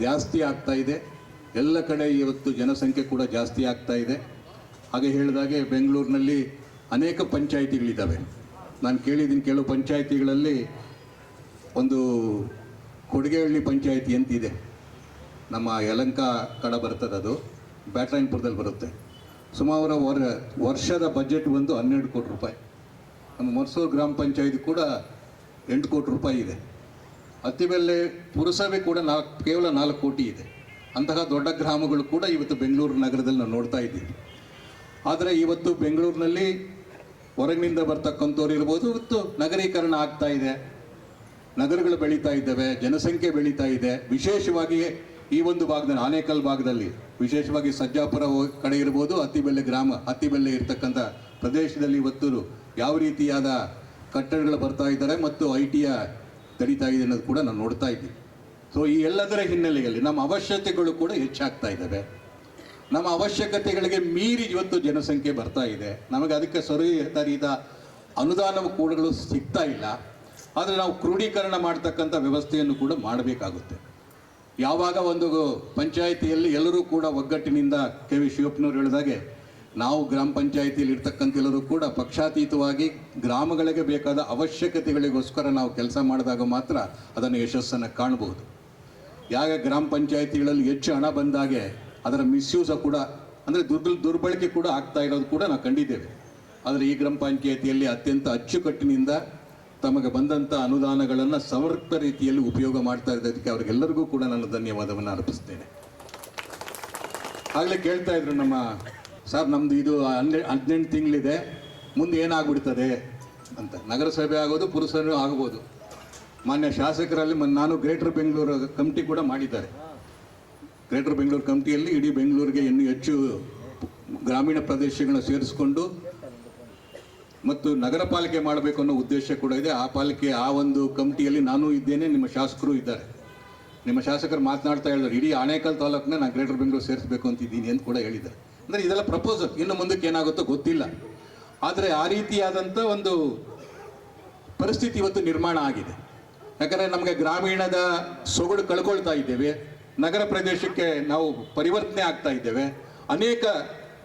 ಜಾಸ್ತಿ ಆಗ್ತಾ ಇದೆ. ಎಲ್ಲ ಕಡೆ ಇವತ್ತು ಜನಸಂಖ್ಯೆ ಕೂಡ ಜಾಸ್ತಿ ಆಗ್ತಾ ಇದೆ. ಹಾಗೆ ಹೇಳಿದಾಗೆ ಬೆಂಗಳೂರಿನಲ್ಲಿ ಅನೇಕ ಪಂಚಾಯಿತಿಗಳಿದ್ದಾವೆ. ನಾನು ಕೇಳಿದ್ದೀನಿ ಕೆಲವು ಪಂಚಾಯಿತಿಗಳಲ್ಲಿ ಒಂದು ಕೊಡುಗೆಹಳ್ಳಿ ಪಂಚಾಯಿತಿ ಅಂತಿದೆ. ನಮ್ಮ ಯಲಂಕ ಕಡೆ ಬರ್ತದೆ ಅದು, ಬ್ಯಾಟ್ರಾಯನ್ಪುರದಲ್ಲಿ ಬರುತ್ತೆ. ಸುಮಾರು ವರ್, ವರ್ಷದ ಬಜೆಟ್ ಬಂದು ಹನ್ನೆರಡು ಕೋಟಿ ರೂಪಾಯಿ. ನಮ್ಮ ಮರ್ಸೂರು ಗ್ರಾಮ ಪಂಚಾಯಿತಿ ಕೂಡ ಎಂಟು ಕೋಟಿ ರೂಪಾಯಿ ಇದೆ. ಅತ್ತಿಬೆಲ್ಲೆ ಪುರಸಭೆ ಕೂಡ ನಾಲ್ಕು, ಕೇವಲ ನಾಲ್ಕು ಕೋಟಿ ಇದೆ. ಅಂತಹ ದೊಡ್ಡ ಗ್ರಾಮಗಳು ಕೂಡ ಇವತ್ತು ಬೆಂಗಳೂರು ನಗರದಲ್ಲಿ ನಾವು ನೋಡ್ತಾ ಇದ್ದೀವಿ. ಆದರೆ ಇವತ್ತು ಬೆಂಗಳೂರಿನಲ್ಲಿ ಹೊರಗಿನಿಂದ ಬರ್ತಕ್ಕಂಥವ್ರು ಇರ್ಬೋದು, ಇವತ್ತು ನಗರೀಕರಣ ಆಗ್ತಾ ಇದೆ. ನಗರಗಳು ಬೆಳೀತಾ ಇದ್ದಾವೆ, ಜನಸಂಖ್ಯೆ ಬೆಳೀತಾ ಇದೆ. ವಿಶೇಷವಾಗಿ ಈ ಒಂದು ಭಾಗದಲ್ಲಿ, ಆನೇಕಲ್ ಭಾಗದಲ್ಲಿ, ವಿಶೇಷವಾಗಿ ಸಜ್ಜಾಪುರ ಕಡೆ ಇರ್ಬೋದು ಅತ್ತಿಬೆಲ್ಲೆ ಗ್ರಾಮ ಅತ್ತಿಬೆಲ್ಲೆ ಇರ್ತಕ್ಕಂಥ ಪ್ರದೇಶದಲ್ಲಿ ಇವತ್ತು ಯಾವ ರೀತಿಯಾದ ಕಟ್ಟಡಗಳು ಬರ್ತಾ ಇದ್ದಾರೆ ಮತ್ತು ಐ ಟಿಯ ತಡೀತಾ ಇದೆ ಅನ್ನೋದು ಕೂಡ ನಾವು ನೋಡ್ತಾ ಇದ್ದೀವಿ. ಸೊ ಈ ಎಲ್ಲದರ ಹಿನ್ನೆಲೆಯಲ್ಲಿ ನಮ್ಮ ಅವಶ್ಯಕತೆಗಳು ಕೂಡ ಹೆಚ್ಚಾಗ್ತಾ ಇದ್ದಾವೆ. ನಮ್ಮ ಅವಶ್ಯಕತೆಗಳಿಗೆ ಮೀರಿ ಇವತ್ತು ಜನಸಂಖ್ಯೆ ಬರ್ತಾ ಇದೆ. ನಮಗೆ ಅದಕ್ಕೆ ಸರಿಯಾದ ಅನುದಾನ ಕೂಡಗಳು ಸಿಗ್ತಾ ಇಲ್ಲ. ಆದರೆ ನಾವು ಕ್ರೋಢೀಕರಣ ಮಾಡ್ತಕ್ಕಂಥ ವ್ಯವಸ್ಥೆಯನ್ನು ಕೂಡ ಮಾಡಬೇಕಾಗುತ್ತೆ. ಯಾವಾಗ ಒಂದು ಪಂಚಾಯಿತಿಯಲ್ಲಿ ಎಲ್ಲರೂ ಕೂಡ ಒಗ್ಗಟ್ಟಿನಿಂದ ಕೆ ವಿ ಶಿವಪ್ಪನವರು ಹೇಳಿದಾಗೆ ನಾವು ಗ್ರಾಮ ಪಂಚಾಯಿತಿಯಲ್ಲಿ ಇರ್ತಕ್ಕಂಥ ಎಲ್ಲರೂ ಕೂಡ ಪಕ್ಷಾತೀತವಾಗಿ ಗ್ರಾಮಗಳಿಗೆ ಬೇಕಾದ ಅವಶ್ಯಕತೆಗಳಿಗೋಸ್ಕರ ನಾವು ಕೆಲಸ ಮಾಡಿದಾಗ ಮಾತ್ರ ಅದನ್ನು ಯಶಸ್ಸನ್ನು ಕಾಣಬಹುದು. ಯಾಗ ಗ್ರಾಮ ಪಂಚಾಯಿತಿಗಳಲ್ಲಿ ಹೆಚ್ಚು ಹಣ ಬಂದಾಗೆ ಅದರ ಮಿಸ್ಯೂಸ ಕೂಡ, ಅಂದರೆ ದುರ್ಬಲ್, ದುರ್ಬಳಕೆ ಕೂಡ ಆಗ್ತಾ ಇರೋದು ಕೂಡ ನಾವು ಕಂಡಿದ್ದೇವೆ. ಆದರೆ ಈ ಗ್ರಾಮ ಪಂಚಾಯಿತಿಯಲ್ಲಿ ಅತ್ಯಂತ ಅಚ್ಚುಕಟ್ಟಿನಿಂದ ತಮಗೆ ಬಂದಂಥ ಅನುದಾನಗಳನ್ನು ಸಮರ್ಥ ರೀತಿಯಲ್ಲಿ ಉಪಯೋಗ ಮಾಡ್ತಾ ಇರೋದಕ್ಕೆ ಅವರಿಗೆಲ್ಲರಿಗೂ ಕೂಡ ನಾನು ಧನ್ಯವಾದವನ್ನು ಅರ್ಪಿಸ್ತೇನೆ. ಆಗಲೇ ಕೇಳ್ತಾ ಇದ್ರು ನಮ್ಮ ಸರ್ ನಮ್ಮದು ಇದು ಹನ್ನೆ, ಹದಿನೆಂಟು ತಿಂಗಳಿದೆ, ಮುಂದೆ ಏನಾಗ್ಬಿಡ್ತದೆ ಅಂತ. ನಗರಸಭೆ ಆಗೋದು, ಪುರಸಭೆ ಆಗ್ಬೋದು ಮಾನ್ಯ ಶಾಸಕರಲ್ಲಿ ನಾನು ಗ್ರೇಟರ್ ಬೆಂಗಳೂರು ಕಮಿಟಿ ಕೂಡ ಮಾಡಿದ್ದಾರೆ. ಗ್ರೇಟರ್ ಬೆಂಗಳೂರು ಕಮಿಟಿಯಲ್ಲಿ ಇಡೀ ಬೆಂಗಳೂರಿಗೆ ಇನ್ನೂ ಹೆಚ್ಚು ಗ್ರಾಮೀಣ ಪ್ರದೇಶಗಳನ್ನು ಸೇರಿಸಿಕೊಂಡು ಮತ್ತು ನಗರ ಪಾಲಿಕೆ ಮಾಡಬೇಕು ಅನ್ನೋ ಉದ್ದೇಶ ಕೂಡ ಇದೆ. ಆ ಪಾಲಿಕೆ, ಆ ಒಂದು ಕಮಿಟಿಯಲ್ಲಿ ನಾನು ಇದ್ದೇನೆ, ನಿಮ್ಮ ಶಾಸಕರು ಇದ್ದಾರೆ. ನಿಮ್ಮ ಶಾಸಕರು ಮಾತನಾಡ್ತಾ ಹೇಳಿದ್ರು, ಇಡೀ ಆನೇಕಲ್ ತಾಲೂಕನ್ನ ನಾನು ಗ್ರೇಟರ್ ಬೆಂಗಳೂರು ಸೇರಿಸಬೇಕು ಅಂತಿದ್ದೀನಿ ಅಂತ ಕೂಡ ಹೇಳಿದ್ದಾರೆ. ಅಂದರೆ ಇದೆಲ್ಲ ಪ್ರಪೋಸಲ್ ಇನ್ನು ಮುಂದಕ್ಕೆ ಏನಾಗುತ್ತೋ ಗೊತ್ತಿಲ್ಲ. ಆದರೆ ಆ ರೀತಿಯಾದಂಥ ಒಂದು ಪರಿಸ್ಥಿತಿ ಇವತ್ತು ನಿರ್ಮಾಣ ಆಗಿದೆ. ಯಾಕಂದರೆ ನಮಗೆ ಗ್ರಾಮೀಣದ ಸೊಗಡು ಕಳ್ಕೊಳ್ತಾ ಇದ್ದೇವೆ. ನಗರ ಪ್ರದೇಶಕ್ಕೆ ನಾವು ಪರಿವರ್ತನೆ ಆಗ್ತಾ ಇದ್ದೇವೆ. ಅನೇಕ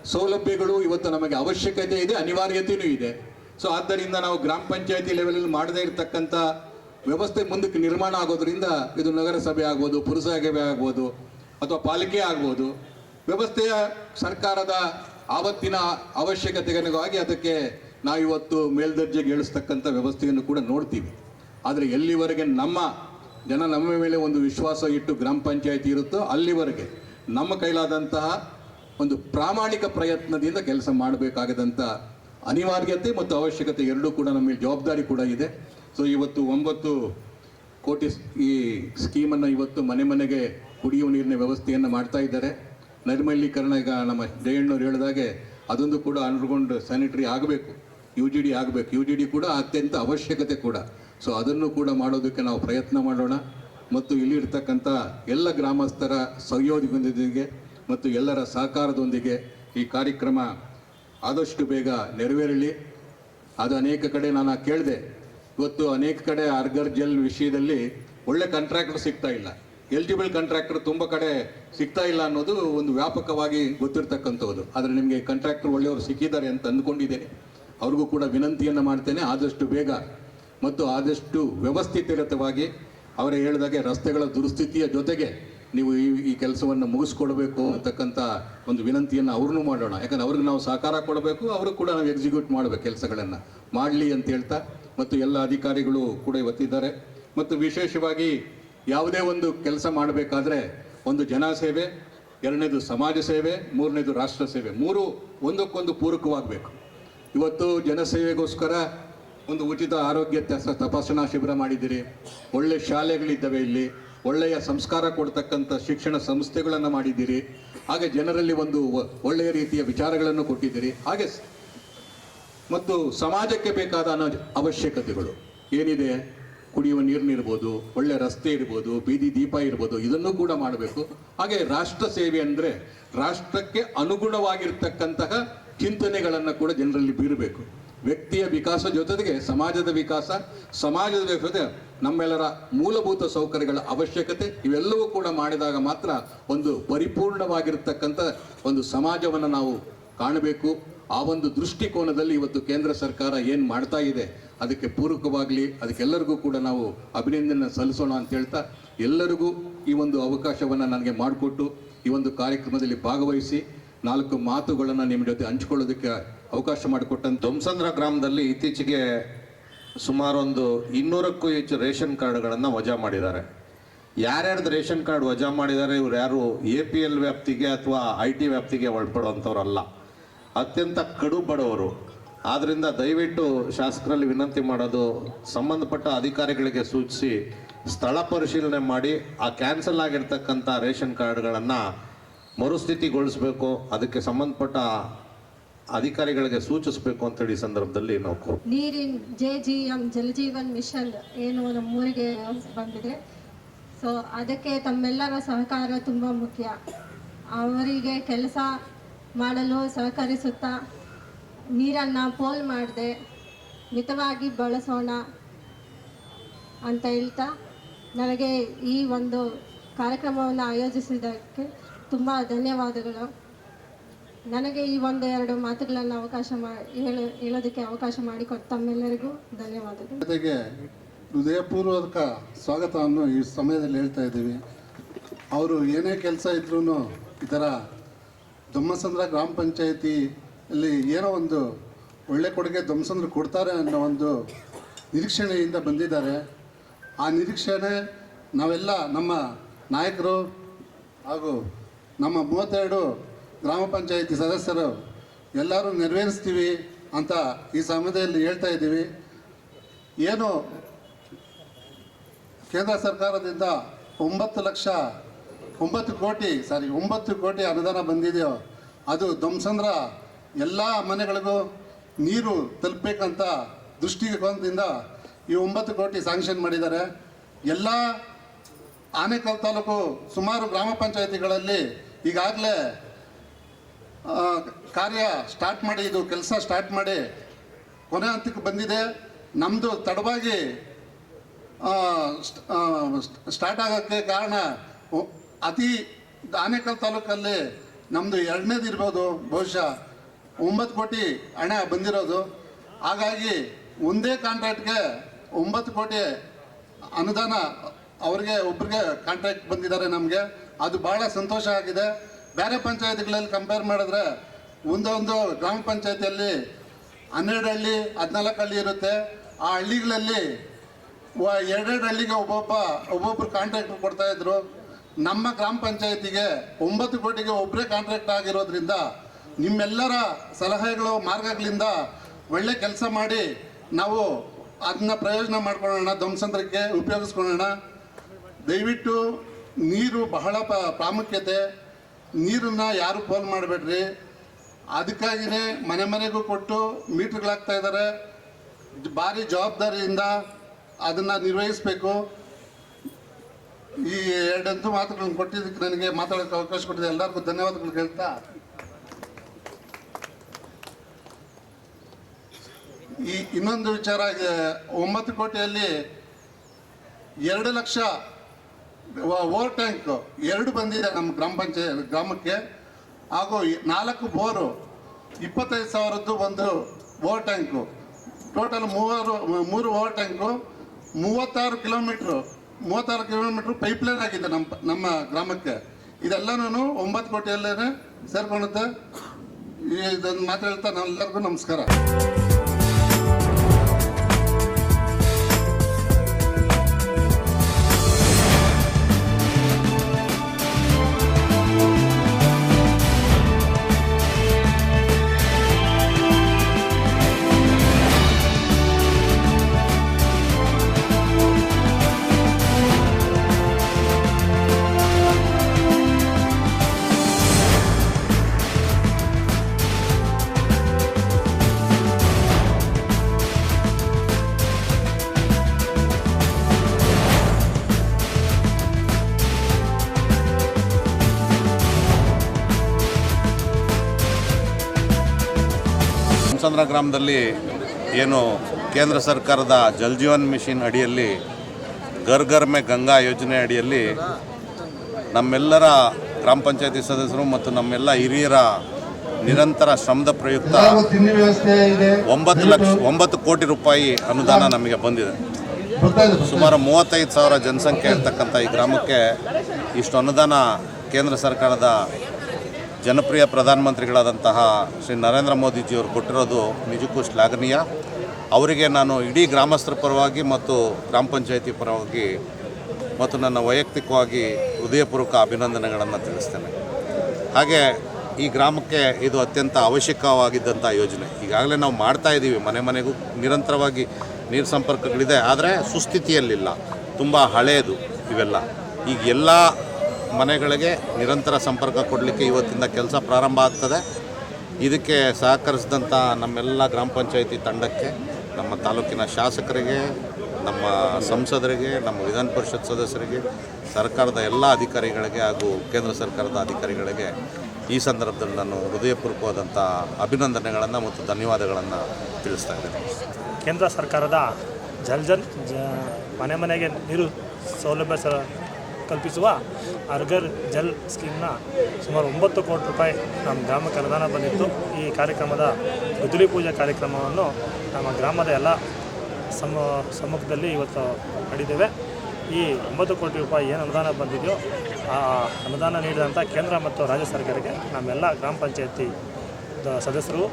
ಸೌಲಭ್ಯಗಳು ಇವತ್ತು ನಮಗೆ ಅವಶ್ಯಕತೆ ಇದೆ ಅನಿವಾರ್ಯತೆಯೂ ಇದೆ. ಸೊ ಆದ್ದರಿಂದ ನಾವು ಗ್ರಾಮ ಪಂಚಾಯತಿ ಲೆವೆಲಲ್ಲಿ ಮಾಡದೇ ಇರತಕ್ಕಂಥ ವ್ಯವಸ್ಥೆ ಮುಂದಕ್ಕೆ ನಿರ್ಮಾಣ ಆಗೋದ್ರಿಂದ ಇದು ನಗರಸಭೆ ಆಗ್ಬೋದು, ಪುರಸಭೆ ಆಗ್ಬೋದು ಅಥವಾ ಪಾಲಿಕೆ ಆಗ್ಬೋದು. ವ್ಯವಸ್ಥೆಯ ಸರ್ಕಾರದ ಆವತ್ತಿನ ಅವಶ್ಯಕತೆಗಳಿಗಾಗಿ ಅದಕ್ಕೆ ನಾವಿವತ್ತು ಮೇಲ್ದರ್ಜೆಗೆ ಇಳಿಸ್ತಕ್ಕಂಥ ವ್ಯವಸ್ಥೆಯನ್ನು ಕೂಡ ನೋಡ್ತೀವಿ. ಆದರೆ ಎಲ್ಲಿವರೆಗೆ ನಮ್ಮ ಜನ ನಮ್ಮ ಮೇಲೆ ಒಂದು ವಿಶ್ವಾಸ ಇಟ್ಟು ಗ್ರಾಮ ಪಂಚಾಯತಿ ಇರುತ್ತೋ ಅಲ್ಲಿವರೆಗೆ ನಮ್ಮ ಕೈಲಾದಂತಹ ಒಂದು ಪ್ರಾಮಾಣಿಕ ಪ್ರಯತ್ನದಿಂದ ಕೆಲಸ ಮಾಡಬೇಕಾಗದಂಥ ಅನಿವಾರ್ಯತೆ ಮತ್ತು ಅವಶ್ಯಕತೆ ಎರಡೂ ಕೂಡ ಮೇಲೆ ಜವಾಬ್ದಾರಿ ಕೂಡ ಇದೆ. ಸೊ ಇವತ್ತು ಒಂಬತ್ತು ಕೋಟಿ ಈ ಸ್ಕೀಮನ್ನು ಇವತ್ತು ಮನೆ ಮನೆಗೆ ಕುಡಿಯುವ ನೀರಿನ ವ್ಯವಸ್ಥೆಯನ್ನು ಮಾಡ್ತಾ ಇದ್ದಾರೆ. ನೈರ್ಮಲೀಕರಣ ಈಗ ನಮ್ಮ ಜಯಣ್ಣವ್ರು ಹೇಳಿದಾಗೆ ಅದೊಂದು ಕೂಡ ಅಂಡರ್ಗ್ರೌಂಡ್ ಸ್ಯಾನಿಟರಿ ಆಗಬೇಕು. ಯು ಜಿ ಡಿ ಆಗಬೇಕು. ಯು ಜಿ ಡಿ ಕೂಡ ಅತ್ಯಂತ ಅವಶ್ಯಕತೆ ಕೂಡ. ಸೊ ಅದನ್ನು ಕೂಡ ಮಾಡೋದಕ್ಕೆ ನಾವು ಪ್ರಯತ್ನ ಮಾಡೋಣ. ಮತ್ತು ಇಲ್ಲಿ ಇರ್ತಕ್ಕಂಥ ಎಲ್ಲ ಗ್ರಾಮಸ್ಥರ ಸಹಯೋಗದೊಂದಿಗೆ ಮತ್ತು ಎಲ್ಲರ ಸಹಕಾರದೊಂದಿಗೆ ಈ ಕಾರ್ಯಕ್ರಮ ಆದಷ್ಟು ಬೇಗ ನೆರವೇರಲಿ. ಅದು ಅನೇಕ ಕಡೆ ನಾನು ಕೇಳಿದೆ. ಇವತ್ತು ಅನೇಕ ಕಡೆ ಅರ್ಗರ್ ಜೆಲ್ ವಿಷಯದಲ್ಲಿ ಒಳ್ಳೆ ಕಾಂಟ್ರಾಕ್ಟರ್ ಸಿಗ್ತಾ ಇಲ್ಲ. ಎಲಿಜಿಬಲ್ ಕಾಂಟ್ರಾಕ್ಟರ್ ತುಂಬ ಕಡೆ ಸಿಗ್ತಾ ಇಲ್ಲ ಅನ್ನೋದು ಒಂದು ವ್ಯಾಪಕವಾಗಿ ಗೊತ್ತಿರ್ತಕ್ಕಂಥದ್ದು. ಆದರೆ ನಿಮಗೆ ಕಾಂಟ್ರಾಕ್ಟರ್ ಒಳ್ಳೆಯವರು ಸಿಕ್ಕಿದ್ದಾರೆ ಅಂತ ಅಂದ್ಕೊಂಡಿದ್ದೇನೆ. ಅವ್ರಿಗೂ ಕೂಡ ವಿನಂತಿಯನ್ನು ಮಾಡ್ತೇನೆ. ಆದಷ್ಟು ಬೇಗ ಮತ್ತು ಆದಷ್ಟು ವ್ಯವಸ್ಥಿತರತವಾಗಿ ಅವರೇ ಹೇಳಿದಾಗೆ ರಸ್ತೆಗಳ ದುರುಸ್ಥಿತಿಯ ಜೊತೆಗೆ ನೀವು ಈ ಈ ಕೆಲಸವನ್ನು ಮುಗಿಸ್ಕೊಡ್ಬೇಕು ಅಂತಕ್ಕಂಥ ಒಂದು ವಿನಂತಿಯನ್ನು ಅವ್ರನ್ನೂ ಮಾಡೋಣ. ಯಾಕಂದ್ರೆ ಅವ್ರಿಗೆ ನಾವು ಸಹಕಾರ ಕೊಡಬೇಕು, ಅವರು ಕೂಡ ನಾವು ಎಕ್ಸಿಕ್ಯೂಟ್ ಮಾಡಬೇಕು ಕೆಲಸಗಳನ್ನು. ಮಾಡಲಿ ಅಂತ ಹೇಳ್ತಾ, ಮತ್ತು ಎಲ್ಲ ಅಧಿಕಾರಿಗಳು ಕೂಡ ಇವತ್ತಿದ್ದಾರೆ. ಮತ್ತು ವಿಶೇಷವಾಗಿ ಯಾವುದೇ ಒಂದು ಕೆಲಸ ಮಾಡಬೇಕಾದ್ರೆ ಒಂದು ಜನಸೇವೆ, ಎರಡನೇದು ಸಮಾಜ ಸೇವೆ, ಮೂರನೇದು ರಾಷ್ಟ್ರ ಸೇವೆ. ಮೂರು ಒಂದಕ್ಕೊಂದು ಪೂರಕವಾಗಬೇಕು. ಇವತ್ತು ಜನಸೇವೆಗೋಸ್ಕರ ಒಂದು ಉಚಿತ ಆರೋಗ್ಯ ತಪಾಸಣಾ ಶಿಬಿರ ಮಾಡಿದ್ದೀರಿ. ಒಳ್ಳೆ ಶಾಲೆಗಳಿದ್ದಾವೆ ಇಲ್ಲಿ. ಒಳ್ಳೆಯ ಸಂಸ್ಕಾರ ಕೊಡ್ತಕ್ಕಂಥ ಶಿಕ್ಷಣ ಸಂಸ್ಥೆಗಳನ್ನು ಮಾಡಿದ್ದೀರಿ. ಹಾಗೆ ಜನರಲ್ಲಿ ಒಂದು ಒಳ್ಳೆಯ ರೀತಿಯ ವಿಚಾರಗಳನ್ನು ಕೊಟ್ಟಿದ್ದೀರಿ. ಹಾಗೆ ಮತ್ತು ಸಮಾಜಕ್ಕೆ ಬೇಕಾದ ಅವಶ್ಯಕತೆಗಳು. ಏನಿದೆ? ಕುಡಿಯುವ ನೀರಿನಿರ್ಬೋದು ಒಳ್ಳೆ ರಸ್ತೆ ಇರ್ಬೋದು, ಬೀದಿ ದೀಪ ಇರ್ಬೋದು, ಇದನ್ನು ಕೂಡ ಮಾಡಬೇಕು. ಹಾಗೆ ರಾಷ್ಟ್ರ ಸೇವೆ ಅಂದರೆ ರಾಷ್ಟ್ರಕ್ಕೆ ಅನುಗುಣವಾಗಿರ್ತಕ್ಕಂತಹ ಚಿಂತನೆಗಳನ್ನು ಕೂಡ ಜನರಲ್ಲಿ ಬೀರಬೇಕು. ವ್ಯಕ್ತಿಯ ವಿಕಾಸ ಜೊತೆಗೆ ಸಮಾಜದ ವಿಕಾಸ, ಸಮಾಜದ ಜೊತೆ ನಮ್ಮೆಲ್ಲರ ಮೂಲಭೂತ ಸೌಕರ್ಯಗಳ ಅವಶ್ಯಕತೆ ಇವೆಲ್ಲವೂ ಕೂಡ ಮಾಡಿದಾಗ ಮಾತ್ರ ಒಂದು ಪರಿಪೂರ್ಣವಾಗಿರ್ತಕ್ಕಂಥ ಒಂದು ಸಮಾಜವನ್ನು ನಾವು ಕಾಣಬೇಕು. ಆ ಒಂದು ದೃಷ್ಟಿಕೋನದಲ್ಲಿ ಇವತ್ತು ಕೇಂದ್ರ ಸರ್ಕಾರ ಏನು ಮಾಡ್ತಾ ಇದೆ, ಅದಕ್ಕೆ ಪೂರಕವಾಗಲಿ, ಅದಕ್ಕೆಲ್ಲರಿಗೂ ಕೂಡ ನಾವು ಅಭಿನಂದನೆ ಸಲ್ಲಿಸೋಣ ಅಂತ ಹೇಳ್ತಾ ಎಲ್ಲರಿಗೂ ಈ ಒಂದು ಅವಕಾಶವನ್ನು ನನಗೆ ಮಾಡಿಕೊಟ್ಟು ಈ ಒಂದು ಕಾರ್ಯಕ್ರಮದಲ್ಲಿ ಭಾಗವಹಿಸಿ ನಾಲ್ಕು ಮಾತುಗಳನ್ನು ನಿಮ್ಮ ಜೊತೆ ಹಂಚಿಕೊಳ್ಳೋದಕ್ಕೆ ಅವಕಾಶ ಮಾಡಿಕೊಟ್ಟಂತ ಧ್ವಂಸಂದ್ರ ಗ್ರಾಮದಲ್ಲಿ ಇತ್ತೀಚೆಗೆ ಸುಮಾರೊಂದು ಇನ್ನೂರಕ್ಕೂ ಹೆಚ್ಚು ರೇಷನ್ ಕಾರ್ಡ್ಗಳನ್ನು ವಜಾ ಮಾಡಿದ್ದಾರೆ. ಯಾರ್ಯಾರ್ದು ರೇಷನ್ ಕಾರ್ಡ್ ವಜಾ ಮಾಡಿದ್ದಾರೆ ಇವ್ರು ಯಾರು ಎ ಪಿ ಎಲ್ ವ್ಯಾಪ್ತಿಗೆ ಅಥವಾ ಐ ಟಿ ವ್ಯಾಪ್ತಿಗೆ ಒಳಪಡುವಂಥವ್ರಲ್ಲ. ಅತ್ಯಂತ ಕಡು ಬಡವರು. ಆದ್ದರಿಂದ ದಯವಿಟ್ಟು ಶಾಸಕರಲ್ಲಿ ವಿನಂತಿ ಮಾಡೋದು, ಸಂಬಂಧಪಟ್ಟ ಅಧಿಕಾರಿಗಳಿಗೆ ಸೂಚಿಸಿ ಸ್ಥಳ ಪರಿಶೀಲನೆ ಮಾಡಿ, ಆ ಕ್ಯಾನ್ಸಲ್ ಆಗಿರ್ತಕ್ಕಂಥ ರೇಷನ್ ಕಾರ್ಡ್ಗಳನ್ನು ಮರುಸ್ಥಿತಿಗೊಳಿಸಬೇಕು. ಅದಕ್ಕೆ ಸಂಬಂಧಪಟ್ಟ ಅಧಿಕಾರಿಗಳಿಗೆ ಸೂಚಿಸಬೇಕು ಅಂತ ಹೇಳಿ ಸಂದರ್ಭದಲ್ಲಿ ನಾವು ನೀರಿನ J G M Jaljeevan mission ಏನು ನಮ್ಮೂರಿಗೆ ಬಂದಿದೆ. ಸೊ ಅದಕ್ಕೆ ತಮ್ಮೆಲ್ಲರ ಸಹಕಾರ ತುಂಬ ಮುಖ್ಯ. ಅವರಿಗೆ ಕೆಲಸ ಮಾಡಲು ಸಹಕರಿಸುತ್ತಾ ನೀರನ್ನು ಪೋಲ್ ಮಾಡದೆ ಮಿತವಾಗಿ ಬಳಸೋಣ ಅಂತ ಹೇಳ್ತಾ ನನಗೆ ಈ ಒಂದು ಕಾರ್ಯಕ್ರಮವನ್ನು ಆಯೋಜಿಸಿದ್ದಕ್ಕೆ ತುಂಬ ಧನ್ಯವಾದಗಳು. ನನಗೆ ಈ ಒಂದು ಎರಡು ಮಾತುಗಳನ್ನು ಅವಕಾಶ ಹೇಳ, ಹೇಳೋದಕ್ಕೆ ಅವಕಾಶ ಮಾಡಿಕೊಟ್ಟು ತಮ್ಮೆಲ್ಲರಿಗೂ ಧನ್ಯವಾದಗಳು. ಜೊತೆಗೆ ಹೃದಯಪೂರ್ವಕ ಸ್ವಾಗತವನ್ನು ಈ ಸಮಯದಲ್ಲಿ ಹೇಳ್ತಾ ಇದ್ದೀವಿ. ಅವರು ಏನೇ ಕೆಲಸ ಇದ್ರೂ ಈ ಥರ ದೊಮ್ಮಸಂದ್ರ ಗ್ರಾಮ ಪಂಚಾಯಿತಿಯಲ್ಲಿ ಏನೋ ಒಂದು ಒಳ್ಳೆ ಕೊಡುಗೆ ದೊಮ್ಮಸಂದ್ರ ಕೊಡ್ತಾರೆ ಅನ್ನೋ ಒಂದು ನಿರೀಕ್ಷಣೆಯಿಂದ ಬಂದಿದ್ದಾರೆ. ಆ ನಿರೀಕ್ಷಣೆ ನಾವೆಲ್ಲ ನಮ್ಮ ನಾಯಕರು ಹಾಗೂ ನಮ್ಮ ಮೂವತ್ತೆರಡು ಗ್ರಾಮ ಪಂಚಾಯಿತಿ ಸದಸ್ಯರು ಎಲ್ಲರೂ ನೆರವೇರಿಸ್ತೀವಿ ಅಂತ ಈ ಸಮಯದಲ್ಲಿ ಹೇಳ್ತಾ ಇದ್ದೀವಿ. ಏನು ಕೇಂದ್ರ ಸರ್ಕಾರದಿಂದ ಒಂಬತ್ತು ಲಕ್ಷ, ಒಂಬತ್ತು ಕೋಟಿ ಸಾರಿ ಒಂಬತ್ತು ಕೋಟಿ ಅನುದಾನ ಬಂದಿದೆಯೋ, ಅದು ಧ್ವಂಸಂದ್ರ ಎಲ್ಲ ಮನೆಗಳಿಗೂ ನೀರು ತಲುಪಬೇಕಂತ ದೃಷ್ಟಿಕೋನದಿಂದ ಈ ಒಂಬತ್ತು ಕೋಟಿ ಸ್ಯಾಂಕ್ಷನ್ ಮಾಡಿದ್ದಾರೆ. ಎಲ್ಲ ಆನೇಕಲ್ ತಾಲೂಕು ಸುಮಾರು ಗ್ರಾಮ ಪಂಚಾಯಿತಿಗಳಲ್ಲಿ ಈಗಾಗಲೇ ಕಾರ್ಯ ಸ್ಟಾರ್ಟ್ ಮಾಡಿ, ಇದು ಕೆಲಸ ಸ್ಟಾರ್ಟ್ ಮಾಡಿ ಕೊನೆ ಹಂತಕ್ಕೆ ಬಂದಿದೆ. ನಮ್ಮದು ತಡವಾಗಿ ಸ್ಟಾರ್ಟ್ ಆಗೋಕ್ಕೆ ಕಾರಣ ಅತಿ ಆನೇಕಲ್ ತಾಲೂಕಲ್ಲಿ ನಮ್ಮದು ಎರಡನೇದು ಇರ್ಬೋದು. ಬಹುಶಃ ಒಂಬತ್ತು ಕೋಟಿ ಹಣ ಬಂದಿರೋದು. ಹಾಗಾಗಿ ಒಂದೇ ಕಾಂಟ್ರಾಕ್ಟ್ಗೆ ಒಂಬತ್ತು ಕೋಟಿ ಅನುದಾನ ಅವ್ರಿಗೆ, ಒಬ್ರಿಗೆ ಕಾಂಟ್ರಾಕ್ಟ್ ಬಂದಿದ್ದಾರೆ ನಮಗೆ. ಅದು ಭಾಳ ಸಂತೋಷ ಆಗಿದೆ. ಬೇರೆ ಪಂಚಾಯತ್ಗಳಲ್ಲಿ ಕಂಪೇರ್ ಮಾಡಿದ್ರೆ ಒಂದೊಂದು ಗ್ರಾಮ ಪಂಚಾಯತಿಯಲ್ಲಿ ಹನ್ನೆರಡು ಹಳ್ಳಿ, ಹದಿನಾಲ್ಕು ಹಳ್ಳಿ ಇರುತ್ತೆ. ಆ ಹಳ್ಳಿಗಳಲ್ಲಿ ಎರಡೆರಡು ಹಳ್ಳಿಗೆ ಒಬ್ಬೊಬ್ಬ ಒಬ್ಬೊಬ್ಬರು ಕಾಂಟ್ರಾಕ್ಟ್ ಕೊಡ್ತಾ ಇದ್ರು. ನಮ್ಮ ಗ್ರಾಮ ಪಂಚಾಯತಿಗೆ ಒಂಬತ್ತು ಕೋಟಿಗೆ ಒಬ್ಬರೇ ಕಾಂಟ್ರಾಕ್ಟ್ ಆಗಿರೋದ್ರಿಂದ ನಿಮ್ಮೆಲ್ಲರ ಸಲಹೆಗಳು, ಮಾರ್ಗಗಳಿಂದ ಒಳ್ಳೆ ಕೆಲಸ ಮಾಡಿ ನಾವು ಅದನ್ನ ಪ್ರಯೋಜನ ಮಾಡ್ಕೊಳ್ಳೋಣ, ಧ್ವಂಸಂತ್ರಕ್ಕೆ ಉಪಯೋಗಿಸ್ಕೊಳ್ಳೋಣ. ದಯವಿಟ್ಟು ನೀರು ಬಹಳ ಪ್ರಾಮುಖ್ಯತೆ. ನೀರನ್ನು ಯಾರು ಪೋಲ್ ಮಾಡಬೇಡ್ರಿ? ಅದಕ್ಕಾಗಿಯೇ ಮನೆ ಮನೆಗೂ ಕೊಟ್ಟು ಮೀಟ್ರ್ಗಳಾಗ್ತಾ ಇದ್ದಾರೆ ಭಾರಿ ಜವಾಬ್ದಾರಿಯಿಂದ ಅದನ್ನು ನಿರ್ವಹಿಸಬೇಕು. ಈ ಎರಡಂತೂ ಮಾತುಗಳನ್ನು ಕೊಟ್ಟಿದ್ದಕ್ಕೆ ನನಗೆ ಮಾತಾಡೋಕ್ಕೆ ಅವಕಾಶ ಕೊಟ್ಟಿದೆ. ಎಲ್ಲರಿಗೂ ಧನ್ಯವಾದಗಳು ಹೇಳ್ತಾ. ಈ ಇನ್ನೊಂದು ವಿಚಾರ ಒಂಬತ್ತು ಕೋಟಿಯಲ್ಲಿ ಎರಡು ಲಕ್ಷ ಓವರ್ ಟ್ಯಾಂಕ್ ಎರಡು ಬಂದಿದೆ ನಮ್ಮ ಗ್ರಾಮ ಪಂಚಾಯತ್ ಗ್ರಾಮಕ್ಕೆ. ಹಾಗೂ ನಾಲ್ಕು ಬೋರು ಇಪ್ಪತ್ತೈದು ಸಾವಿರದ್ದು ಒಂದು ಓವರ್ ಟ್ಯಾಂಕು ಟೋಟಲ್ ಮೂವರು ಮೂರು ಓವರ್ ಟ್ಯಾಂಕು ಮೂವತ್ತಾರು ಕಿಲೋಮೀಟ್ರು ಮೂವತ್ತಾರು ಕಿಲೋಮೀಟ್ರ್ ಪೈಪ್ಲೈನ್ ಆಗಿದೆ ನಮ್ಮ ನಮ್ಮ ಗ್ರಾಮಕ್ಕೆ. ಇದೆಲ್ಲನೂ ಒಂಬತ್ತು ಕೋಟಿಯಲ್ಲೇ ಸೇರ್ಕೊಳ್ಳುತ್ತೆ. ಇದನ್ನು ಮಾತಾಡ್ತಾ ನಾವೆಲ್ಲರಿಗೂ ನಮಸ್ಕಾರ. ದೊಮ್ಸಂದ್ರ ಗ್ರಾಮದಲ್ಲಿ ಏನು ಕೇಂದ್ರ ಸರ್ಕಾರದ ಜಲ್ ಜೀವನ್ ಮಿಷನ್ ಅಡಿಯಲ್ಲಿ ಘರ್ ಘರ್ ಮೇ ಗಂಗಾ ಯೋಜನೆ ಅಡಿಯಲ್ಲಿ ನಮ್ಮೆಲ್ಲರ ಗ್ರಾಮ ಪಂಚಾಯತಿ ಸದಸ್ಯರು ಮತ್ತು ನಮ್ಮೆಲ್ಲ ಹಿರಿಯರ ನಿರಂತರ ಶ್ರಮದ ಪ್ರಯುಕ್ತ ಒಂಬತ್ತು ಲಕ್ಷ ಒಂಬತ್ತು ಕೋಟಿ ರೂಪಾಯಿ ಅನುದಾನ ನಮಗೆ ಬಂದಿದೆ. ಸುಮಾರು ಮೂವತ್ತೈದು ಸಾವಿರ ಜನಸಂಖ್ಯೆ ಇರ್ತಕ್ಕಂಥ ಈ ಗ್ರಾಮಕ್ಕೆ ಇಷ್ಟು ಅನುದಾನ ಕೇಂದ್ರ ಸರ್ಕಾರದ ಜನಪ್ರಿಯ ಪ್ರಧಾನಮಂತ್ರಿಗಳಾದಂತಹ ಶ್ರೀ ನರೇಂದ್ರ ಮೋದಿಜಿಯವರು ಕೊಟ್ಟಿರೋದು ನಿಜಕ್ಕೂ ಶ್ಲಾಘನೀಯ ಅವರಿಗೆ ನಾನು ಇಡೀ ಗ್ರಾಮಸ್ಥರ ಪರವಾಗಿ ಮತ್ತು ಗ್ರಾಮ ಪಂಚಾಯಿತಿ ಪರವಾಗಿ ಮತ್ತು ನನ್ನ ವೈಯಕ್ತಿಕವಾಗಿ ಹೃದಯಪೂರ್ವಕ ಅಭಿನಂದನೆಗಳನ್ನು ತಿಳಿಸ್ತೇನೆ. ಹಾಗೆ ಈ ಗ್ರಾಮಕ್ಕೆ ಇದು ಅತ್ಯಂತ ಅವಶ್ಯಕವಾಗಿದ್ದಂಥ ಯೋಜನೆ. ಈಗಾಗಲೇ ನಾವು ಮಾಡ್ತಾ ಇದ್ದೀವಿ, ಮನೆ ಮನೆಗೂ ನಿರಂತರವಾಗಿ ನೀರು ಸಂಪರ್ಕಗಳಿದೆ, ಆದರೆ ಸುಸ್ಥಿತಿಯಲ್ಲಿಲ್ಲ. ತುಂಬ ಹಳೆಯದು ಇವೆಲ್ಲ. ಈಗ ಎಲ್ಲ ಮನೆಗಳಿಗೆ ನಿರಂತರ ಸಂಪರ್ಕ ಕೊಡಲಿಕ್ಕೆ ಇವತ್ತಿಂದ ಕೆಲಸ ಪ್ರಾರಂಭ ಆಗ್ತದೆ. ಇದಕ್ಕೆ ಸಹಕರಿಸಿದಂಥ ನಮ್ಮೆಲ್ಲ ಗ್ರಾಮ ಪಂಚಾಯಿತಿ ತಂಡಕ್ಕೆ, ನಮ್ಮ ತಾಲೂಕಿನ ಶಾಸಕರಿಗೆ, ನಮ್ಮ ಸಂಸದರಿಗೆ, ನಮ್ಮ ವಿಧಾನ ಪರಿಷತ್ ಸದಸ್ಯರಿಗೆ, ಸರ್ಕಾರದ ಎಲ್ಲ ಅಧಿಕಾರಿಗಳಿಗೆ ಹಾಗೂ ಕೇಂದ್ರ ಸರ್ಕಾರದ ಅಧಿಕಾರಿಗಳಿಗೆ ಈ ಸಂದರ್ಭದಲ್ಲಿ ನಾನು ಹೃದಯಪೂರ್ವಕವಾದಂಥ ಅಭಿನಂದನೆಗಳನ್ನು ಮತ್ತು ಧನ್ಯವಾದಗಳನ್ನು ತಿಳಿಸ್ತಾ ಇದ್ದೇನೆ. ಕೇಂದ್ರ ಸರ್ಕಾರದ ಜಲ್ ಜನ್ ಮನೆ ಮನೆಗೆ ನೀರು ಸೌಲಭ್ಯ ಕಲ್ಪಿಸುವ ಅರ್ಗರ್ ಜಲ್ ಸ್ಕೀಮ್ನ ಸುಮಾರು ಒಂಬತ್ತು ಕೋಟಿ ರೂಪಾಯಿ ನಮ್ಮ ಗ್ರಾಮಕ್ಕೆ ಅನುದಾನ ಬಂದಿತ್ತು. ಈ ಕಾರ್ಯಕ್ರಮದ ಗುದ್ದಲಿ ಪೂಜಾ ಕಾರ್ಯಕ್ರಮವನ್ನು ನಮ್ಮ ಗ್ರಾಮದ ಎಲ್ಲ ಸಮ, ಸಮ್ಮುಖದಲ್ಲಿ ಇವತ್ತು ನಡೆದಿವೆ ಈ ಒಂಬತ್ತು ಕೋಟಿ ರೂಪಾಯಿ ಏನು ಅನುದಾನ ಬಂದಿದೆಯೋ ಆ ಅನುದಾನ ನೀಡಿದಂಥ ಕೇಂದ್ರ ಮತ್ತು ರಾಜ್ಯ ಸರ್ಕಾರಕ್ಕೆ ನಮ್ಮೆಲ್ಲ ಗ್ರಾಮ ಪಂಚಾಯತಿ ಸದಸ್ಯರು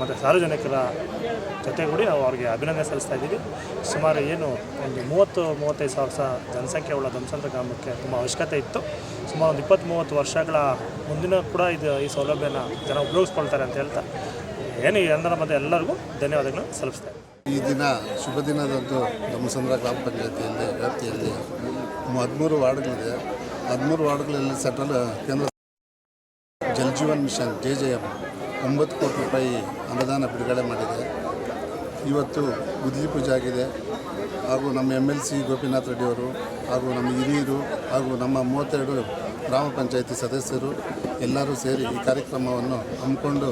ಮತ್ತು ಸಾರ್ವಜನಿಕರ ಜೊತೆಗೂಡಿ ನಾವು ಅವ್ರಿಗೆ ಅಭಿನಂದನೆ ಸಲ್ಲಿಸ್ತಾ ಇದ್ದೀವಿ. ಸುಮಾರು ಏನು, ಒಂದು ಮೂವತ್ತು, ಮೂವತ್ತೈದು ಸಾವಿರ ಸಹ ಜನಸಂಖ್ಯೆ ಉಳ್ಳ ದಂಸಂದ್ರ ಗ್ರಾಮಕ್ಕೆ ತುಂಬ ಅವಶ್ಯಕತೆ ಇತ್ತು. ಸುಮಾರು ಒಂದು ಇಪ್ಪತ್ತು ಮೂವತ್ತು ವರ್ಷಗಳ ಮುಂದಿನ ಕೂಡ ಇದು ಈ ಸೌಲಭ್ಯನ ಜನ ಉಪಯೋಗಿಸ್ಕೊಳ್ತಾರೆ ಅಂತ ಹೇಳ್ತಾ ಏನು ಅಂದರ ಮತ್ತು ಎಲ್ಲರಿಗೂ ಧನ್ಯವಾದಗಳು ಸಲ್ಲಿಸ್ತಾ. ಈ ದಿನ ಶುಭ ದಿನದಂದು ಧಮಸಂದ್ರ ಗ್ರಾಮ ಪಂಚಾಯತಿಯಲ್ಲಿ, ವ್ಯಾಪ್ತಿಯಲ್ಲಿ ಹದಿಮೂರು ವಾರ್ಡ್ಗಳಿದೆ. ಹದಿಮೂರು ವಾರ್ಡ್ಗಳಲ್ಲಿ ಸೆಂಟ್ರಲ್ ಕೇಂದ್ರ Jal Jeevan mission, J J M ಒಂಬತ್ತು ಕೋಟಿ ರೂಪಾಯಿ ಅನುದಾನ ಬಿಡುಗಡೆ ಮಾಡಿದೆ. ಇವತ್ತು ಗುದ್ಲಿ ಪೂಜೆ ಆಗಿದೆ. ಹಾಗೂ ನಮ್ಮ ಎಂ ಎಲ್ ಸಿ ಗೋಪಿನಾಥ್ ರೆಡ್ಡಿಯವರು ಹಾಗೂ ನಮ್ಮ ಹಿರಿಯರು ಹಾಗೂ ನಮ್ಮ ಮೂವತ್ತೆರಡು ಗ್ರಾಮ ಪಂಚಾಯತಿ ಸದಸ್ಯರು ಎಲ್ಲರೂ ಸೇರಿ ಈ ಕಾರ್ಯಕ್ರಮವನ್ನು ಹಮ್ಮಿಕೊಂಡು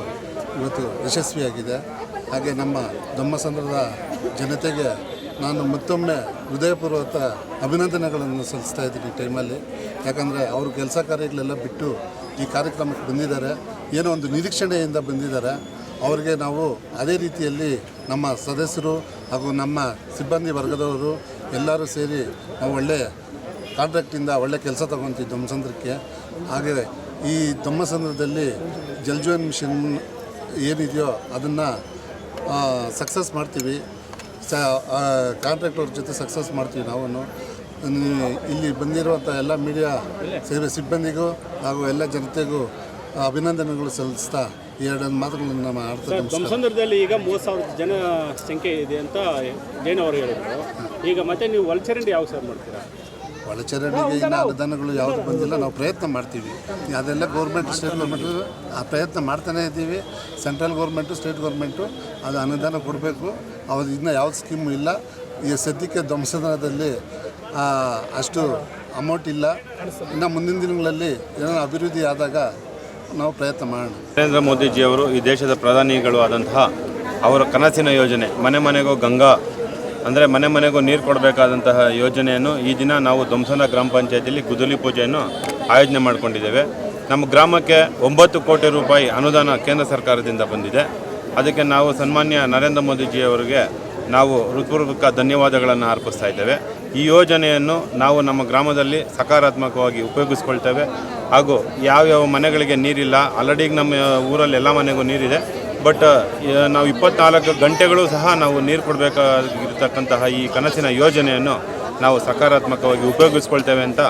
ಇವತ್ತು ಯಶಸ್ವಿಯಾಗಿದೆ. ಹಾಗೆ ನಮ್ಮ ದೊಮ್ಮಸಂದ್ರದ ಜನತೆಗೆ ನಾನು ಮತ್ತೊಮ್ಮೆ ಹೃದಯಪೂರ್ವಕ ಅಭಿನಂದನೆಗಳನ್ನು ಸಲ್ಲಿಸ್ತಾ ಇದ್ದೀನಿ ಈ ಟೈಮಲ್ಲಿ ಯಾಕಂದರೆ ಅವರು ಕೆಲಸ ಕಾರ್ಯಗಳೆಲ್ಲ ಬಿಟ್ಟು ಈ ಕಾರ್ಯಕ್ರಮಕ್ಕೆ ಬಂದಿದ್ದಾರೆ, ಏನೋ ಒಂದು ನಿರೀಕ್ಷಣೆಯಿಂದ ಬಂದಿದ್ದಾರೆ. ಅವರಿಗೆ ನಾವು ಅದೇ ರೀತಿಯಲ್ಲಿ ನಮ್ಮ ಸದಸ್ಯರು ಹಾಗೂ ನಮ್ಮ ಸಿಬ್ಬಂದಿ ವರ್ಗದವರು ಎಲ್ಲರೂ ಸೇರಿ ನಾವು ಒಳ್ಳೆಯ ಕಾಂಟ್ರಾಕ್ಟಿಂದ ಒಳ್ಳೆ ಕೆಲಸ ತಗೊತೀವಿ ಧಮ್ಮಸಂದ್ರಕ್ಕೆ ಹಾಗೆ ಈ ಧಮ್ಮಸಂದ್ರದಲ್ಲಿ ಜಲ್ ಜೀವನ್ ಮಿಷನ್ ಏನಿದೆಯೋ ಅದನ್ನು ಸಕ್ಸಸ್ ಮಾಡ್ತೀವಿ. ಸ ಕಾಂಟ್ರಾಕ್ಟರ್ ಜೊತೆ ಸಕ್ಸಸ್ ಮಾಡ್ತೀವಿ ನಾವು ಇಲ್ಲಿ ಬಂದಿರುವಂಥ ಎಲ್ಲ ಮೀಡಿಯಾ ಸೇವೆ ಸಿಬ್ಬಂದಿಗೂ ಹಾಗೂ ಎಲ್ಲ ಜನತೆಗೂ ಅಭಿನಂದನೆಗಳು ಸಲ್ಲಿಸ್ತಾ ಈ ಎರಡೊಂದು ಮಾತುಗಳನ್ನು ನಮ್ಮ ಸಂದರ್ಭದಲ್ಲಿ ಈಗ ಮೂವತ್ತು ಸಾವಿರ ಜನ ಸಂಖ್ಯೆ ಇದೆ ಅಂತ ಜೈನ ಅವರು ಹೇಳಿದರು. ಈಗ ಮತ್ತೆ ನೀವು ಒಳಚರಂಡಿ ಯಾವ ಸರ್ ಮಾಡ್ತೀರಾ? ಒಳಚರಂಡಿಗೆ ಈಗ ಅನುದಾನಗಳು ಯಾವುದು ಬಂದಿಲ್ಲ ನಾವು ಪ್ರಯತ್ನ ಮಾಡ್ತೀವಿ. ಅದೆಲ್ಲ ಗೌರ್ಮೆಂಟ್ ಸ್ಟೇಟ್ ಗೌರ್ಮೆಂಟ್ ಆ ಪ್ರಯತ್ನ ಮಾಡ್ತಾನೇ ಇದ್ದೀವಿ. ಸೆಂಟ್ರಲ್ ಗೌರ್ಮೆಂಟು ಸ್ಟೇಟ್ ಗೌರ್ಮೆಂಟು ಅದು ಅನುದಾನ ಕೊಡಬೇಕು. ಅವ್ರು ಇನ್ನೂ ಯಾವ್ದು ಸ್ಕೀಮು ಇಲ್ಲ. ಈಗ ಸದ್ಯಕ್ಕೆ ಧ್ವಂಸದನದಲ್ಲಿ ಅಷ್ಟು ಅಮೌಂಟ್ ಇಲ್ಲ. ಇನ್ನು ಮುಂದಿನ ದಿನಗಳಲ್ಲಿ ಏನಾದರೂ ಅಭಿವೃದ್ಧಿ ಆದಾಗ ನಾವು ಪ್ರಯತ್ನ ಮಾಡೋಣ. ನರೇಂದ್ರ ಮೋದಿಜಿಯವರು ಈ ದೇಶದ ಪ್ರಧಾನಿಗಳು ಆದಂತಹ ಅವರ ಕನಸಿನ ಯೋಜನೆ, ಮನೆ ಮನೆಗೂ ಗಂಗಾ, ಅಂದರೆ ಮನೆ ಮನೆಗೂ ನೀರು ಕೊಡಬೇಕಾದಂತಹ ಯೋಜನೆಯನ್ನು ಈ ದಿನ ನಾವು ಧ್ವಂಸನ ಗ್ರಾಮ ಪಂಚಾಯತಿಯಲ್ಲಿ ಗುದುಲಿ ಪೂಜೆಯನ್ನು ಆಯೋಜನೆ ಮಾಡಿಕೊಂಡಿದ್ದೇವೆ. ನಮ್ಮ ಗ್ರಾಮಕ್ಕೆ ಒಂಬತ್ತು ಕೋಟಿ ರೂಪಾಯಿ ಅನುದಾನ ಕೇಂದ್ರ ಸರ್ಕಾರದಿಂದ ಬಂದಿದೆ. ಅದಕ್ಕೆ ನಾವು ಸನ್ಮಾನ್ಯ ನರೇಂದ್ರ ಮೋದಿಜಿಯವರಿಗೆ ನಾವು ಹೃತ್ಪೂರ್ವಕ ಧನ್ಯವಾದಗಳನ್ನು ಅರ್ಪಿಸ್ತಾ ಇದ್ದೇವೆ. ಈ ಯೋಜನೆಯನ್ನು ನಾವು ನಮ್ಮ ಗ್ರಾಮದಲ್ಲಿ ಸಕಾರಾತ್ಮಕವಾಗಿ ಉಪಯೋಗಿಸ್ಕೊಳ್ತೇವೆ. ಹಾಗೂ ಯಾವ್ಯಾವ ಮನೆಗಳಿಗೆ ನೀರಿಲ್ಲ ಆಲ್ರೆಡಿ ನಮ್ಮ ಊರಲ್ಲಿ ಎಲ್ಲ ಮನೆಗೂ ನೀರಿದೆ. ಬಟ್ ನಾವು ಇಪ್ಪತ್ನಾಲ್ಕು ಗಂಟೆಗಳು ಸಹ ನಾವು ನೀರು ಕೊಡಬೇಕಾಗಿರ್ತಕ್ಕಂತಹ ಈ ಕನಸಿನ ಯೋಜನೆಯನ್ನು ನಾವು ಸಕಾರಾತ್ಮಕವಾಗಿ ಉಪಯೋಗಿಸ್ಕೊಳ್ತೇವೆ ಅಂತ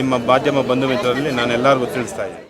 ನಿಮ್ಮ ಮಾಧ್ಯಮ ಬಂಧು ಮಿತ್ರರಲ್ಲಿ ನಾನು ಎಲ್ಲರಿಗೂ ತಿಳಿಸ್ತಾ ಇದ್ದೀನಿ.